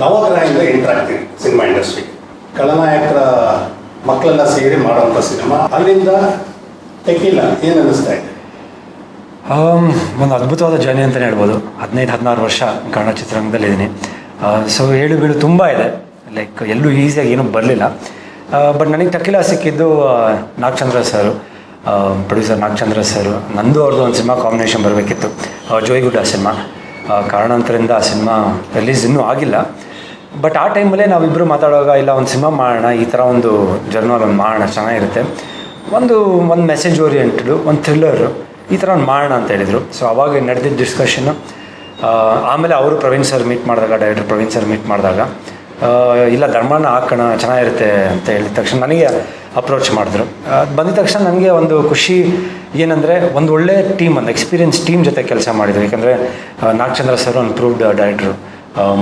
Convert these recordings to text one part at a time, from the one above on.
ನವಗ್ರಹದಿಂದ enter ಆಗ್ತೀವಿ cinema industry. ಖಳನಾಯಕರ ಮಕ್ಕಳೆಲ್ಲ ಸೇರಿ ಮಾಡೋಂಥ ಸಿನಿಮಾ. ಅಲ್ಲಿಂದ ತೆಕ್ಕಿಲ್ಲ ಏನು ಅನ್ನಿಸ್ತಾ ಇದೆ ಒಂದು ಅದ್ಭುತವಾದ ಜರ್ನಿ ಅಂತಲೇ ಹೇಳ್ಬೋದು. ಹದಿನೈದು, ಹದಿನಾರು ವರ್ಷ ಕನ್ನಡ ಚಿತ್ರರಂಗದಲ್ಲಿದ್ದೀನಿ. ಸೊ ಹೇಳು ಬೀಳು ತುಂಬ ಇದೆ. ಲೈಕ್ ಎಲ್ಲೂ ಈಸಿಯಾಗಿ ಏನೂ ಬರಲಿಲ್ಲ. ಬಟ್ ನನಗೆ ಟಕಿಲ ಸಿಕ್ಕಿದ್ದು Nagachandra sir. Producer Nagachandra sir. ನಂದು ಅವ್ರದ್ದು ಒಂದು ಸಿನಿಮಾ ಕಾಂಬಿನೇಷನ್ ಬರಬೇಕಿತ್ತು. ಜೋಯಿಗುಡ್ಡ ಸಿನಿಮಾ. ಕಾರಣಾಂತರದಿಂದ ಆ ಸಿನಿಮಾ ರಿಲೀಸ್ ಇನ್ನೂ ಆಗಿಲ್ಲ. ಬಟ್ ಆ ಟೈಮಲ್ಲೇ ನಾವಿಬ್ಬರು ಮಾತಾಡುವಾಗ, ಇಲ್ಲ, ಒಂದು ಸಿನಿಮಾ ಮಾಡೋಣ, ಈ ಥರ ಒಂದು ಜರ್ನಲ್ ಒಂದು ಮಾಡೋಣ, ಚೆನ್ನಾಗಿರುತ್ತೆ. ಒಂದು ಒಂದು ಮೆಸೇಜ್ ಓರಿಯೆಂಟೆಡು ಒಂದು ಥ್ರಿಲ್ಲರು ಈ ಥರ ಒಂದು ಮಾಡೋಣ ಅಂತ ಹೇಳಿದರು. ಸೊ ಅವಾಗ ನಡೆದಿದ್ದ ಡಿಸ್ಕಷನ್ನು ಆಮೇಲೆ ಅವರು ಪ್ರವೀಣ್ ಸರ್ ಮೀಟ್ ಮಾಡಿದಾಗ ಡೈರೆಕ್ಟರ್ ಪ್ರವೀಣ್ ಸರ್ ಮೀಟ್ ಮಾಡಿದಾಗ ಇಲ್ಲ, ಧರ್ಮನ ಹಾಕೋಣ, ಚೆನ್ನಾಗಿರುತ್ತೆ ಅಂತ ಹೇಳಿದ ತಕ್ಷಣ ನನಗೆ ಅಪ್ರೋಚ್ ಮಾಡಿದ್ರು. ಬಂದಿದ ತಕ್ಷಣ ನನಗೆ ಒಂದು ಖುಷಿ ಏನಂದರೆ, ಒಂದು ಒಳ್ಳೆ ಟೀಮ್ ಒಂದು ಎಕ್ಸ್ಪೀರಿಯನ್ಸ್ ಟೀಮ್ ಜೊತೆ ಕೆಲಸ ಮಾಡಿದ್ರು. ಯಾಕಂದರೆ ನಾಗಚಂದ್ರ ಸರ್ ಒಂದು ಪ್ರೂವ್ಡ್ ಡೈರೆಕ್ಟ್ರು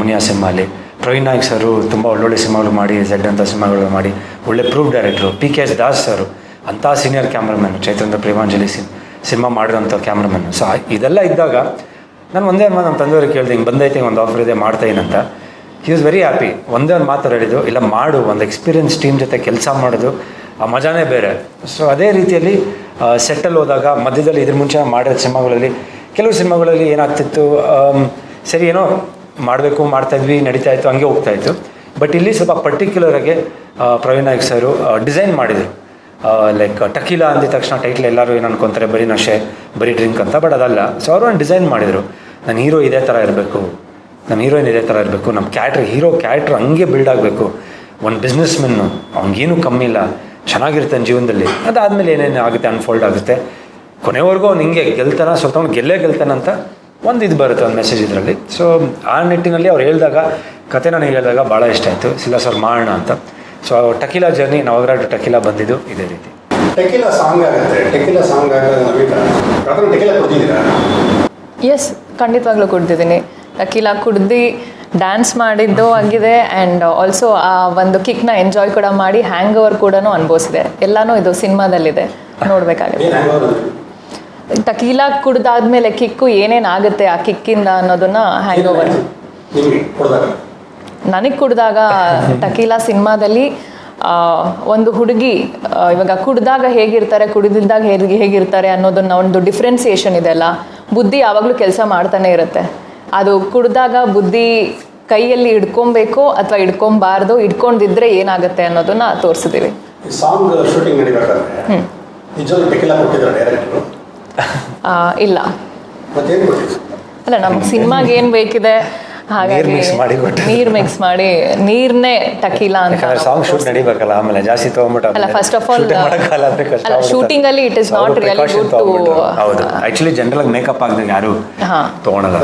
ಮುನಿಯಾ ಸಿನಿಮಾಲಿ ಪ್ರವೀಣ್ ನಾಯಕ್ ಸರು ತುಂಬ ಒಳ್ಳೊಳ್ಳೆ ಸಿನಿಮಾಗಳು ಮಾಡಿ ಝೆಡ್ ಅಂತ ಸಿನಿಮಾಗಳು ಮಾಡಿ, ಒಳ್ಳೆ proof director P K S Das sir, ಅಂಥ ಸೀನಿಯರ್ ಕ್ಯಾಮ್ರಾಮನ್ ಚೈತನ್ಯ ಪ್ರೇಮಾಂಜಲಿ ಸಿನ್ ಸಿನಿಮಾ ಮಾಡಿರೋಂಥ ಕ್ಯಾಮ್ರಾಮನ್ ಸೊ ಇದೆಲ್ಲ ಇದ್ದಾಗ ನಾನು ಒಂದೇ ಒಂದು ನಮ್ಮ ತಂದೆಯವ್ರಿಗೆ ಕೇಳಿದೆ, ಹಿಂಗೆ ಬಂದೈತೆ ಒಂದು ಆಫರ್ ಇದೆ, ಮಾಡ್ತಾ ಅಂತ. ಹಿ ವಾಸ್ ವೆರಿ ಹ್ಯಾಪಿ ಒಂದೇ ಒಂದು ಮಾತು ಹೇಳಿದ್ದು, ಇಲ್ಲ, ಮಾಡು, ಒಂದು ಎಕ್ಸ್ಪೀರಿಯನ್ಸ್ ಟೀಮ್ ಜೊತೆ ಕೆಲಸ ಮಾಡೋದು, ಆ ಮಜಾನೇ ಬೇರೆ. ಸೊ ಅದೇ ರೀತಿಯಲ್ಲಿ ಸೆಟ್ಟಲ್ಲಿ ಹೋದಾಗ, ಮಧ್ಯದಲ್ಲಿ ಇದ್ರ ಮುಂಚೆ ಮಾಡಿರೋ ಸಿನಿಮಾಗಳಲ್ಲಿ, ಕೆಲವು ಸಿನಿಮಾಗಳಲ್ಲಿ ಏನಾಗ್ತಿತ್ತು ಸರಿ, ಏನೋ ಮಾಡಬೇಕು ಮಾಡ್ತಾಯಿದ್ವಿ ನಡೀತಾ ಇತ್ತು, ಹಂಗೆ ಹೋಗ್ತಾ ಇತ್ತು. ಬಟ್ ಇಲ್ಲಿ ಸ್ವಲ್ಪ ಪರ್ಟಿಕ್ಯುಲರಾಗಿ ಪ್ರವೀಣ್ ನಾಯಕ್ ಸರು ಡಿಸೈನ್ ಮಾಡಿದರು. ಲೈಕ್ ಟಕೀಲಾ ಅಂದಿದ ತಕ್ಷಣ ಟೈಟ್ಲ್ ಎಲ್ಲರೂ ಏನು ಅನ್ಕೊತಾರೆ, ಬರೀ ನಶೆ, ಬರೀ ಡ್ರಿಂಕ್ ಅಂತ ಬಟ್ ಅದಲ್ಲ. ಸೊ ಅವರು ಒಂದು ಡಿಸೈನ್ ಮಾಡಿದರು. ನನ್ನ ಹೀರೋ ಇದೇ ಥರ ಇರಬೇಕು. ನನ್ನ ಹೀರೋಯಿನ್ ಇದೇ ಥರ ಇರಬೇಕು. ನಮ್ಮ ಕ್ಯಾಟ್ರ್ ಹೀರೋ ಕ್ಯಾಟ್ರ್ ಹಂಗೆ ಬಿಲ್ಡ್ ಆಗಬೇಕು. ಒಂದು ಬಿಸ್ನೆಸ್ ಮೆನ್ನು ಅವ್ನಿಗೇನು ಕಮ್ಮಿ ಇಲ್ಲ. ಚೆನ್ನಾಗಿರ್ತಾನೆ ಜೀವನದಲ್ಲಿ. ಅದಾದಮೇಲೆ ಏನೇನು ಆಗುತ್ತೆ ಅನ್ಫೋಲ್ಡ್ ಆಗುತ್ತೆ. ಕೊನೆವರೆಗೂ ಅವ್ನು ಹಿಂಗೆ ಗೆಲ್ತಾನ ಸ್ವಲ್ಪ ಅವ್ನು ಗೆಲ್ಲೇ ಗೆಲ್ತಾನಂತ ಒಂದು ಇದು ಬರುತ್ತೆ ಒಂದು ಮೆಸೇಜ್ ಇದರಲ್ಲಿ. ಸೊ ಆ ನಿಟ್ಟಿನಲ್ಲಿ ಅವ್ರು ಹೇಳಿದಾಗ ಕತೆ ನನಗೆ ಹೇಳಿದಾಗ ಭಾಳ ಇಷ್ಟ ಆಯಿತು. ಸಿಲ್ಲ ಸರ್ ಮಾಡೋಣ ಅಂತ. ಸೊ ಟಕೀಲಾ ಜರ್ನಿ ನವಗ್ರಾಡ್ ಟಕಿಲಾ ಬಂದಿದ್ದು ಇದೇ ರೀತಿ. ಟಕಿಲಾ ಸಾಂಗ್ ಆಗುತ್ತೆ. ಟಕಿಲಾ ಸಾಂಗ್ ಆಗೋದು ಎಸ್ ಖಂಡಿತವಾಗ್ಲೂ ಕುಡ್ದಿದ್ದೀನಿ ಟಕೀಲಾ ಕುಡ್ದು ಡ್ಯಾನ್ಸ್ ಮಾಡಿದ್ದು ಆಗಿದೆ ಆ್ಯಂಡ್ ಆಲ್ಸೋ ಆ ಒಂದು ಕಿಕ್ನ ಎಂಜಾಯ್ ಕೂಡ ಮಾಡಿ ಹ್ಯಾಂಗ್ ಓವರ್ ಕೂಡ ಅನುಭವಿಸಿದೆ. ಎಲ್ಲನೂ ಇದು ಸಿನಿಮಾದಲ್ಲಿದೆ. ನೋಡಬೇಕಾಗುತ್ತೆ. ಹ್ಯಾಂಗ್ ಟಕೀಲಾ ಕುಡ್ದಾದ್ಮೇಲೆ ಕಿಕ್ಕು ಏನೇನು ಆಗುತ್ತೆ ಆ ಕಿಕ್ಕಿಂದ ಅನ್ನೋದನ್ನ ಹ್ಯಾಂಗ್ ಓವರ್ ನನಗ್ ಕುಡ್ದಾಗ ಟಕೀಲಾ ಸಿನಿಮಾದಲ್ಲಿ ಒಂದು ಹುಡುಗಿ ಇವಾಗ ಕುಡ್ದಾಗ ಹೇಗಿರ್ತಾರೆ ಕುಡಿದಿದ್ದಾಗ ಹೇಗೆ ಹೇಗಿರ್ತಾರೆ ಅನ್ನೋದನ್ನ ಒಂದು ಡಿಫ್ರೆನ್ಸಿಯೇಷನ್ ಇದೆಲ್ಲ ಬುದ್ಧಿ ಯಾವಾಗಲೂ ಕೆಲಸ ಮಾಡ್ತಾನೆ ಇರುತ್ತೆ. ಅದು ಕುಡ್ದಾಗ ಬುದ್ಧಿ ಕೈಯಲ್ಲಿ ಇಡ್ಕೊಬೇಕು ಅಥವಾ ಇಡ್ಕೊಂಬಾರ್ದು ಹಿಡ್ಕೊಂಡಿದ್ರೆ ಏನಾಗುತ್ತೆ ಅನ್ನೋದನ್ನ ತೋರಿಸಿದೀವಿ. ಸಾಂಗ್ ಶೂಟಿಂಗ್ ನಡೀಬೇಕಾದ್ರೆ ನಿಜವಾಗ್ಲೂ ಟೆಕಿಲಾ ಕೊಟ್ಟಿದ್ದಾರೆ ಡೈರೆಕ್ಟ್ರು ಇಲ್ಲ. ಅಲ್ಲ ನಮ್ಗೆ ಸಿನಿಮಾಗೆ ಏನು ಬೇಕಿದೆ? ಹಾಗಾಗಿ ನೀರ್ ಮಿಕ್ಸ್ ಮಾಡಿ ನೀರ್ನೇ ಟಕೀಲಾ ಅಂತ ಸಾಂಗ್ ಶೂಟ್ ನಡಿಬೇಕಲ್ಲ ಆಮೇಲೆ ಜಾಸ್ತಿ ತೊಗೊಂಬಿಟ್ಟು ಅಲ್ಲ ಫಸ್ಟ್ ಆಫ್ ಆಲ್ ಅಲ್ಲ ಶೂಟಿಂಗ್ ಅಲ್ಲಿ it is not really good to ಹೌದು. ಆಕ್ಚುಲಿ ಜನರಲ್ ಮೇಕಪ್ ಆಗದಾಗ ಯಾರು ಹಾ. ತೊಗೊಳಲ್ಲ.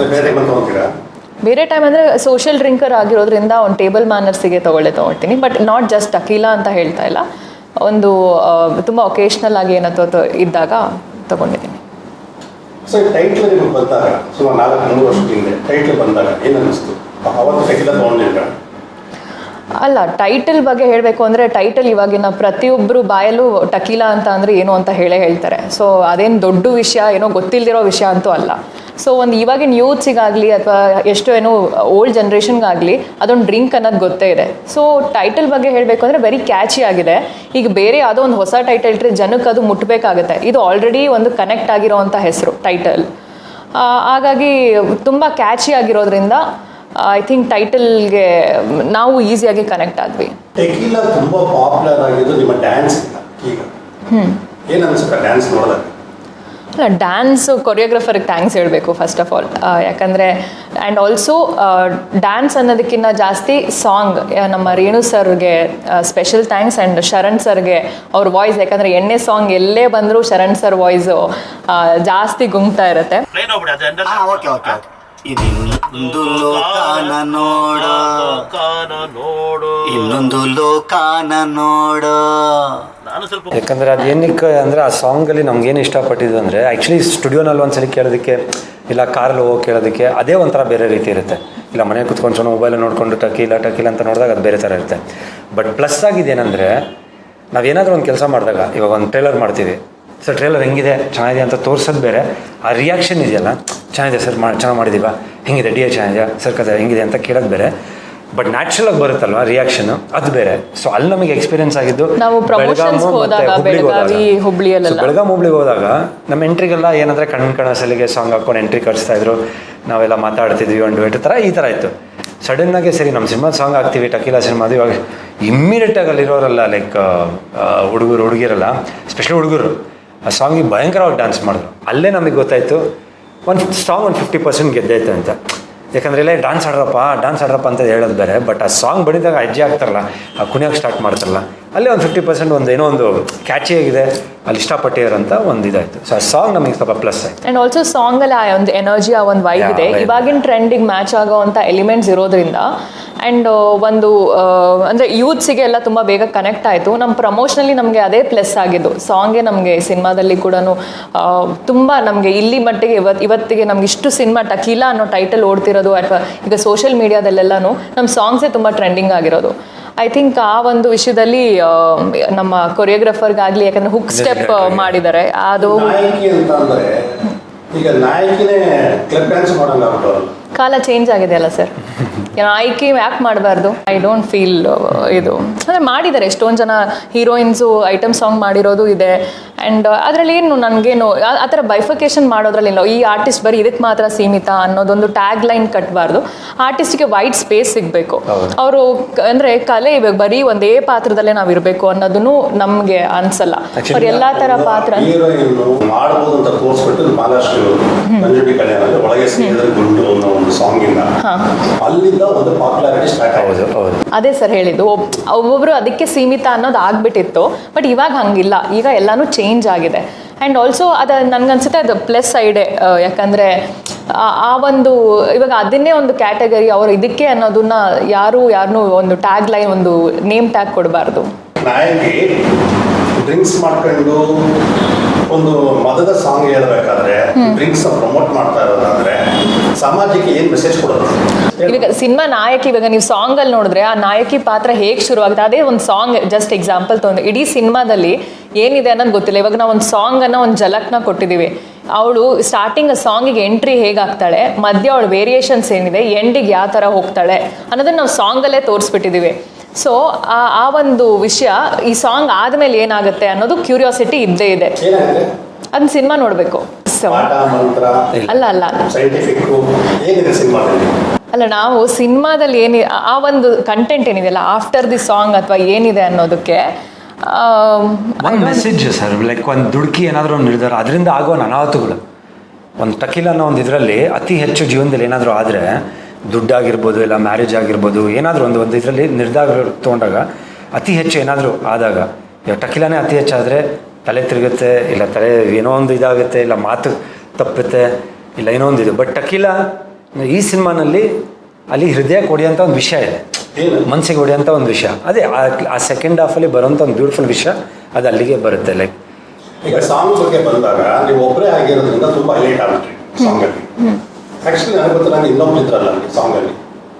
ಬೇರೆ ಟೈಮ್ ಅಂದ್ರೆ ಸೋಷಿಯಲ್ ಡ್ರಿಂಕರ್ ಆಗಿರೋದ್ರಿಂದ ಒಂದು ಟೇಬಲ್ ಮ್ಯಾನರ್ಸಿಗೆ ತಗೊಳ್ಳೆ ತಗೊಳ್ತೀನಿ. ಬಟ್ ನಾಟ್ ಜಸ್ಟ್ ಟಕೀಲ ಅಂತ ಹೇಳ್ತಾ ಇಲ್ಲ. ಒಂದು ತುಂಬಾ ಒಕೇಶನಲ್ ಆಗಿ ಏನಾದ್ರು ಇದ್ದಾಗ ತಗೊಂಡಿದ್ದೀನಿ. ಸೊ ಈ ಟೈಟ್ಲ್ ನಿಮಗೆ ಬಂದಾಗ ಸುಮಾರು ನಾಲ್ಕು ಮೂರು ವರ್ಷದ ಹಿಂದೆ ಟೈಟ್ಲ್ ಬಂದಾಗ ಏನು ಅನ್ನಿಸ್ತು ಅವತ್ತು ಟೈಟ್ಲ ತೊಗೊಂಡಿಲ್ಲ ಅಲ್ಲ ಟೈಟಲ್ ಬಗ್ಗೆ ಹೇಳಬೇಕು ಅಂದರೆ ಟೈಟಲ್ ಇವಾಗಿನ ಪ್ರತಿಯೊಬ್ಬರು ಬಾಯಲ್ಲೂ ಟಕೀಲಾ ಅಂತ ಅಂದರೆ ಏನು ಅಂತ ಹೇಳೇ ಹೇಳ್ತಾರೆ. ಸೊ ಅದೇನು ದೊಡ್ಡ ವಿಷಯ, ಏನೋ ಗೊತ್ತಿಲ್ಲದಿರೋ ವಿಷಯ ಅಂತೂ ಅಲ್ಲ. ಸೊ ಒಂದು ಇವಾಗಿನ ಯೂತ್ಸಿಗಾಗಲಿ ಅಥವಾ ಎಷ್ಟೋ ಏನೋ ಓಲ್ಡ್ ಜನ್ರೇಷನ್ಗಾಗಲಿ ಅದೊಂದು ಡ್ರಿಂಕ್ ಅನ್ನೋದು ಗೊತ್ತೇ ಇದೆ. ಸೊ ಟೈಟಲ್ ಬಗ್ಗೆ ಹೇಳಬೇಕು ಅಂದರೆ ವೆರಿ ಕ್ಯಾಚಿ ಆಗಿದೆ. ಈಗ ಬೇರೆ ಯಾವುದೋ ಒಂದು ಹೊಸ ಟೈಟಲ್ ಇಟ್ಟರೆ ಜನಕ್ಕೆ ಅದು ಮುಟ್ಟಬೇಕಾಗುತ್ತೆ ಇದು ಆಲ್ರೆಡಿ ಒಂದು ಕನೆಕ್ಟ್ ಆಗಿರೋವಂಥ ಹೆಸರು ಟೈಟಲ್ ಹಾಗಾಗಿ ತುಂಬ ಕ್ಯಾಚಿ ಆಗಿರೋದ್ರಿಂದ ಐ ಥಿಂಕ್ ಟೈಟಲ್ಗೆ ನಾವು ಈಸಿಯಾಗಿ ಕನೆಕ್ಟ್ ಆದ್ವಿ. ಟೆಕಿಲ ತುಂಬ ಪಾಪ್ಯುಲರ್ ಆಗಿದ್ದು ನಿಮ್ಮ ಡ್ಯಾನ್ಸ್ ಈಗ ಏನು ಅನ್ಸುತ್ತೆ ಡ್ಯಾನ್ಸ್ ನೋಡಿದಾಗ ಅಲ್ಲ ಡ್ಯಾನ್ಸ್ ಕೊರಿಯೋಗ್ರಫರ್ಗೆ ಥ್ಯಾಂಕ್ಸ್ ಹೇಳಬೇಕು ಫಸ್ಟ್ ಆಫ್ ಆಲ್ ಯಾಕಂದರೆ ಆ್ಯಂಡ್ ಆಲ್ಸೋ ಡ್ಯಾನ್ಸ್ ಅನ್ನೋದಕ್ಕಿಂತ ಜಾಸ್ತಿ ಸಾಂಗ್ ನಮ್ಮ ರೇಣು ಸರ್ಗೆ ಸ್ಪೆಷಲ್ ಥ್ಯಾಂಕ್ಸ್ ಆ್ಯಂಡ್ ಶರಣ್ ಸರ್ಗೆ ಅವ್ರ ವಾಯ್ಸ್ ಯಾಕಂದರೆ ಎಣ್ಣೆ ಸಾಂಗ್ ಎಲ್ಲೇ ಬಂದರೂ ಶರಣ್ ಸರ್ ವಾಯ್ಸು ಜಾಸ್ತಿ ಗುಂಗ್ತಾ ಇರುತ್ತೆ. ಇನ್ನೊಂದು ಲೋಕಾನ ನೋಡ. ಕಾನ ನೋಡು ಇನ್ನೊಂದು ಲೋಕಾನ ನೋಡ. ನಾನು ಸ್ವಲ್ಪ ಯಾಕಂದ್ರೆ ಅದು ಏನಕ್ಕೆ ಅಂದರೆ ಆ ಸಾಂಗಲ್ಲಿ ನಮ್ಗೇನು ಇಷ್ಟಪಟ್ಟಿದ್ದು ಅಂದರೆ ಆ್ಯಕ್ಚುಲಿ ಸ್ಟುಡಿಯೋನಲ್ಲಿ ಒಂದ್ಸಲಿ ಕೇಳೋದಕ್ಕೆ ಇಲ್ಲ ಕಾರಲ್ಲಿ ಹೋಗಿ ಕೇಳೋದಕ್ಕೆ ಅದೇ ಒಂಥರ ಬೇರೆ ರೀತಿ ಇರುತ್ತೆ. ಇಲ್ಲ ಮನೆ ಕುತ್ಕೊಂಡು ಮೊಬೈಲ್ ನೋಡ್ಕೊಂಡು ಟಕಿಲ್ಲ ಟಕಿಲ್ಲ ಅಂತ ನೋಡಿದಾಗ ಅದು ಬೇರೆ ಥರ ಇರುತ್ತೆ. ಬಟ್ ಪ್ಲಸ್ ಆಗಿದ್ದೇನೆಂದರೆ ನಾವೇನಾದರೂ ಒಂದು ಕೆಲಸ ಮಾಡಿದಾಗ ಇವಾಗ ಒಂದು ಟ್ರೇಲರ್ ಮಾಡ್ತೀವಿ. ಸರ್ ಟ್ರೇಲರ್ ಹೆಂಗಿದೆ? ಚೆನ್ನಾಗಿದೆ ಅಂತ ತೋರ್ಸೋದು ಬೇರೆ. ಆ ರಿಯಾಕ್ಷನ್ ಇದೆಯಲ್ಲ? ಚೆನ್ನಾಗಿದೆ ಸರ್ ಮಾ ಚೆನ್ನಾಗಿ ಮಾಡಿದೀವ ಹೆಂಗಿದೆ? ಡಿ ಎ ಚೆನ್ನಾಗಿದೆ ಸರ್ ಕತೆ ಹೆಂಗಿದೆ? ಅಂತ ಕೇಳೋದು ಬೇರೆ. ಬಟ್ ನ್ಯಾಚುರಲ್ ಆಗಿ ಬರುತ್ತಲ್ವಾ ರಿಯಾಕ್ಷನ್ ಅದು ಬೇರೆ. ಸೊ ಅಲ್ಲಿ ನಮಗೆ ಎಕ್ಸ್ಪೀರಿಯನ್ಸ್ ಆಗಿದ್ದು ನಾವು ಬೆಳಗಾಂ ಹುಬ್ಳಿಗೆ ಹೋದಾಗ. ನಮ್ಮ ಎಂಟ್ರಿಗೆಲ್ಲ ಏನಂದ್ರೆ ಕಣ್ಣು ಕಣ ಸಲಿಗೆ ಸಾಂಗ್ ಹಾಕೊಂಡು ಎಂಟ್ರಿ ಕರ್ಸ್ತಾ ಇದ್ರು. ನಾವೆಲ್ಲ ಮಾತಾಡ್ತಿದ್ವಿ ಒಂದು ವೇಟ್ ತರ ಈ ತರ ಇತ್ತು. ಸಡನ್ ಆಗಿ ಸರಿ ನಮ್ಮ ಸಿನಿಮಾ ಸಾಂಗ್ ಹಾಕ್ತೀವಿ ಟಕೀಲಾ ಸಿನಿಮಾದು ಇವಾಗ ಇಮ್ಮಿಡಿಯೇಟ್ ಆಗಿ ಅಲ್ಲಿರೋರಲ್ಲ ಲೈಕ್ ಹುಡುಗರು ಹುಡುಗಿರಲ್ಲ ಸ್ಪೆಷಲಿ ಹುಡುಗರು ಆ ಸಾಂಗಿಗೆ ಭಯಂಕರವಾಗಿ ಡ್ಯಾನ್ಸ್ ಮಾಡಿದ್ರು. ಅಲ್ಲೇ ನಮಗೆ ಗೊತ್ತಾಯಿತು, ಒಂದು ಸಾಂಗ್ ಒಂದು ಫಿಫ್ಟಿ ಪರ್ಸೆಂಟ್ ಗೆದ್ದೈತೆ ಅಂತ. ಯಾಕಂದ್ರೆ ಇಲ್ಲ ಡ್ಯಾನ್ಸ್ ಆಡ್ರಪ್ಪ ಡ್ಯಾನ್ಸ್ ಆಡ್ರಪ್ಪ ಅಂತ ಹೇಳೋದು ಬೇರೆ ಬಟ್ ಆ ಸಾಂಗ್ ಬಡಿದಾಗ ಅಜ್ಜಿ ಆಗ್ತಾರಲ್ಲ, ಆ ಕುಣಿಯೋಕೆ ಸ್ಟಾರ್ಟ್ ಮಾಡ್ತಾರಲ್ಲ. ಅಲ್ಲಿ ಒಂದು ಫಿಫ್ಟಿ ಪರ್ಸೆಂಟ್ ಒಂದು ಏನೋ ಒಂದು ಕ್ಯಾಚಿ ಆಗಿದೆ. ಅಲ್ಲಿ ಇಷ್ಟಪಟ್ಟಿರಂತ ಒಂದು ಇದಾಯಿತು. ಸೊ ಆ ಸಾಂಗ್ ನಮಗೆ ಸ್ವಲ್ಪ ಪ್ಲಸ್ ಆಯಿತು. ಅಂಡ್ ಆಲ್ಸೋ ಸಾಂಗ್ ಅಲ್ಲಿ ಆ ಒಂದು ಎನರ್ಜಿ ಆ ಒಂದು ವೈಬ್ ಇದೆ. ಇವಾಗಿನ ಟ್ರೆಂಡಿಗೆ ಮ್ಯಾಚ್ ಆಗೋವಂಥ ಎಲಿಮೆಂಟ್ಸ್ ಇರೋದ್ರಿಂದ. ಆ್ಯಂಡ್ ಒಂದು ಅಂದರೆ ಅಂದ್ರೆ ಯೂತ್ಸಿಗೆ ಎಲ್ಲ ತುಂಬ ಬೇಗ ಕನೆಕ್ಟ್ ಆಯಿತು. ನಮ್ಮ ಪ್ರಮೋಷನಲ್ಲಿ ನಮಗೆ ಅದೇ ಪ್ಲಸ್ ಆಗಿದ್ದು. ಸಾಂಗೇ ನಮಗೆ ಸಿನಿಮಾದಲ್ಲಿ ಕೂಡ ತುಂಬ ನಮಗೆ ಇಲ್ಲಿ ಮಟ್ಟಿಗೆ ಇವತ್ತು ಇವತ್ತಿಗೆ ನಮ್ಗೆ ಇಷ್ಟು ಸಿನಿಮಾ ಟಕೀಲಾ ಅನ್ನೋ ಟೈಟಲ್ ಓಡ್ತಿರೋದು ಅಥವಾ ಈಗ ಸೋಷಿಯಲ್ ಮೀಡಿಯಾದಲ್ಲೆಲ್ಲನೂ ನಮ್ಮ ಸಾಂಗ್ಸೇ ತುಂಬ ಟ್ರೆಂಡಿಂಗ್ ಆಗಿರೋದು. ಐ ಥಿಂಕ್ ಆ ಒಂದು ವಿಷಯದಲ್ಲಿ ನಮ್ಮ ಕೊರಿಯೋಗ್ರಫರ್ಗಾಗಲಿ ಯಾಕಂದ್ರೆ ಹುಕ್ ಸ್ಟೆಪ್ ಮಾಡಿದ್ದಾರೆ. ಅದು ಅಂತ ಈಗ ನಾಯಕಿನೇ ಕ್ಲಬ್ ಡ್ಯಾನ್ಸ್ ಮಾಡಲ್ಲ ಆಗ್ಬಿಟ್ಟವ್ರಲ್ಲ ಕಾಲ ಚೇಂಜ್ ಆಗಿದೆ ಅಲ್ಲ ಸರ್ ಆಯ್ಕೆ ಯಾಕೆ ಮಾಡಬಾರ್ದು. ಐ ಡೋಂಟ್ ಫೀಲ್ ಇದು. ಅಂದರೆ ಮಾಡಿದ್ದಾರೆ ಎಷ್ಟೊಂದು ಜನ ಹೀರೋಯಿನ್ಸು ಐಟಮ್ ಸಾಂಗ್ ಮಾಡಿರೋದು ಇದೆ. ಆ್ಯಂಡ್ ಅದರಲ್ಲಿ ಏನು ನನಗೇನು ಆ ಥರ ಬೈಫಿಕೇಶನ್ ಮಾಡೋದ್ರಲ್ಲಿ ಇಲ್ಲ ಈ ಆರ್ಟಿಸ್ಟ್ ಬರೀ ಇದಕ್ಕೆ ಮಾತ್ರ ಸೀಮಿತ ಅನ್ನೋದೊಂದು ಟ್ಯಾಗ್ ಲೈನ್ ಕಟ್ಟಬಾರ್ದು ಆರ್ಟಿಸ್ಟ್ಗೆ ವೈಡ್ ಸ್ಪೇಸ್ ಸಿಗಬೇಕು. ಅವರು ಅಂದರೆ ಕಲೆ ಇವಾಗ ಬರೀ ಒಂದೇ ಪಾತ್ರದಲ್ಲೇ ನಾವು ಇರಬೇಕು ಅನ್ನೋದನ್ನು ನಮಗೆ ಅನ್ಸಲ್ಲ. ಅವ್ರು ಎಲ್ಲ ಥರ ಪಾತ್ರ ಮಾಡ್ಬೋದು ಅಂತ ತೋರಿಸ್ಬಿಟ್ಟು ಒಂದು ಸಾಂಗ್ ಇಂದ. ಅಲ್ಲಿಂದ ಒಂದು ಪಾಪ್ಯುಲಾರಿಟಿ ಸ್ಟಾರ್ಟ್ ಆಗೋದು. ಹೌದು ಅದೇ ಸರ್ ಹೇಳಿದ್ದು. ಒಬ್ ಒಬ್ಬೊಬ್ರು ಅದಕ್ಕೆ ಸೀಮಿತ ಅನ್ನೋದು ಆಗ್ಬಿಟ್ಟಿತ್ತು ಬಟ್ ಇವಾಗ ಹಂಗಿಲ್ಲ. ಈಗ ಎಲ್ಲಾನು ಚೇಂಜ್ ಆಗಿದೆ. ಆ್ಯಂಡ್ ಆಲ್ಸೋ ಅದು ನನ್ಗನ್ಸುತ್ತೆ ಅದು ಪ್ಲಸ್ ಸೈಡೇ ಯಾಕಂದರೆ ಆ ಒಂದು ಇವಾಗ ಅದನ್ನೇ ಒಂದು ಕ್ಯಾಟಗರಿ ಅವರು ಇದಕ್ಕೆ ಅನ್ನೋದನ್ನ ಯಾರು ಯಾರನ್ನೂ ಒಂದು ಟ್ಯಾಗ್ ಲೈನ್ ಒಂದು ನೇಮ್ ಟ್ಯಾಗ್ ಕೊಡಬಾರ್ದು. ನಾಯಕಿ ಡ್ರಿಂಕ್ಸ್ ಮಾಡ್ಕೊಂಡು ಒಂದು ಮದದ ಸಾಂಗ್ ಹೇಳ್ಬೇಕಾದ್ರೆ ಡ್ರಿಂಕ್ಸ್ ಪ್ರಮೋಟ್ ಮಾಡ್ತಾ ಇರೋದಾದ್ರೆ ಸಮಾಜಕ್ಕೆ ಏನ್ ಮೆಸೇಜ್ ಕೊಡೋದು ಇವಾಗ ಸಿನಿಮಾ ನಾಯಕಿ ಇವಾಗ ನೀವು ಸಾಂಗ್ ಅಲ್ಲಿ ನೋಡಿದ್ರೆ ಆ ನಾಯಕಿ ಪಾತ್ರ ಹೇಗೆ ಶುರುವಾಗುತ್ತೆ? ಅದೇ ಒಂದು ಸಾಂಗ್ ಜಸ್ಟ್ ಎಕ್ಸಾಂಪಲ್ ತೊಗೊಂಡು. ಇಡೀ ಸಿನಿಮಾದಲ್ಲಿ ಏನಿದೆ ಅನ್ನೋದು ಗೊತ್ತಿಲ್ಲ. ಇವಾಗ ನಾವು ಒಂದು ಸಾಂಗ್ ಅನ್ನ ಒಂದು ಜಲಕ್ನ ಕೊಟ್ಟಿದ್ದೀವಿ ಅವಳು ಸ್ಟಾರ್ಟಿಂಗ್ ಸಾಂಗಿಗೆ ಎಂಟ್ರಿ ಹೇಗಾಗ್ತಾಳೆ ಮಧ್ಯ ಅವಳು ವೇರಿಯೇಷನ್ಸ್ ಏನಿದೆ? ಎಂಡಿಗೆ ಯಾವ ಥರ ಹೋಗ್ತಾಳೆ? ಅನ್ನೋದನ್ನ ನಾವು ಸಾಂಗಲ್ಲೇ ತೋರಿಸ್ಬಿಟ್ಟಿದ್ದೀವಿ ಸೊ ಆ ಆ ಒಂದು ವಿಷಯ ಈ ಸಾಂಗ್ ಆದಮೇಲೆ ಏನಾಗುತ್ತೆ ಅನ್ನೋದು ಕ್ಯೂರಿಯಾಸಿಟಿ ಇದ್ದೇ ಇದೆ. ಅದನ್ನ ಸಿನಿಮಾ ನೋಡಬೇಕು. ಸೊ ಅಲ್ಲ ಅಲ್ಲ. ಸಿನಿಮಾದಲ್ಲಿ? ಅಲ್ಲ ನಾವು ಸಿನಿಮಾದಲ್ಲಿ ಏನಿ ಆ ಒಂದು ಕಂಟೆಂಟ್ ಏನಿದೆಯಲ್ಲ ಆಫ್ಟರ್ ದಿ ಸಾಂಗ್ ಅಥವಾ ಏನಿದೆ ಅನ್ನೋದಕ್ಕೆ ಒಂದು ಮೆಸೇಜ್ ಸರ್ ಲೈಕ್ ಒಂದು ದುಡುಕಿ ಏನಾದರೂ ಒಂದು ನಿರ್ಧಾರ ಅದರಿಂದ ಆಗೋ ಅನಾಹುತಗಳು. ಒಂದು ಟಕೀಲ್ ಅನ್ನೋ ಒಂದು ಇದರಲ್ಲಿ ಅತಿ ಹೆಚ್ಚು ಜೀವನದಲ್ಲಿ ಏನಾದರೂ ಆದರೆ ದುಡ್ಡಾಗಿರ್ಬೋದು ಇಲ್ಲ ಮ್ಯಾರೇಜ್ ಆಗಿರ್ಬೋದು ಏನಾದರೂ ಒಂದು ಒಂದು ಇದರಲ್ಲಿ ನಿರ್ಧಾರ ತೊಗೊಂಡಾಗ ಅತಿ ಹೆಚ್ಚು ಏನಾದರೂ ಆದಾಗ ಇವಾಗ ಟಕೀಲನೇ ಅತಿ ಹೆಚ್ಚಾದರೆ ತಲೆ ತಿರುಗುತ್ತೆ ಇಲ್ಲ ತಲೆ ಏನೋ ಒಂದು ಇದಾಗುತ್ತೆ ಇಲ್ಲ ಮಾತು ತಪ್ಪುತ್ತೆ ಇಲ್ಲ ಏನೋ ಒಂದು ಇದು. ಬಟ್ ಅಖಿಲ ಈ ಸಿನಿಮಾನಲ್ಲಿ ಅಲ್ಲಿ ಹೃದಯ ಕೊಡಿಯೋಂಥ ಒಂದು ವಿಷಯ ಇದೆ? ಮನಸ್ಸಿಗೆ ಹೊಡೆಯೋಂಥ ಒಂದು ವಿಷಯ. ಅದೇ ಆ- ಸೆಕೆಂಡ್ ಹಾಫಲ್ಲಿ ಬರೋಂಥ ಒಂದು ಬ್ಯೂಟಿಫುಲ್ ವಿಷಯ ಅದು ಅಲ್ಲಿಗೆ ಬರುತ್ತೆ ಲೈಕ್ ಈಗ ಸಾಂಗ್ ಬಗ್ಗೆ ಬಂದಾಗ ನೀವು ಒಬ್ಬರೇ ಆಗಿರೋದ್ರಿಂದ ತುಂಬಾ ಹೈಲೈಟ್ ಆಗುತ್ತೆ ಸಾಂಗ್ ಅಲ್ಲಿ. ಆಕ್ಚುಲಿ ನನಗೆ ಗೊತ್ತಿಲ್ಲ ನಾನು ಇನ್ನೊಬ್ರು ಇದ್ರಲ್ಲ ಅಲ್ಲಿ ಸಾಂಗ್ ಅಲ್ಲಿ.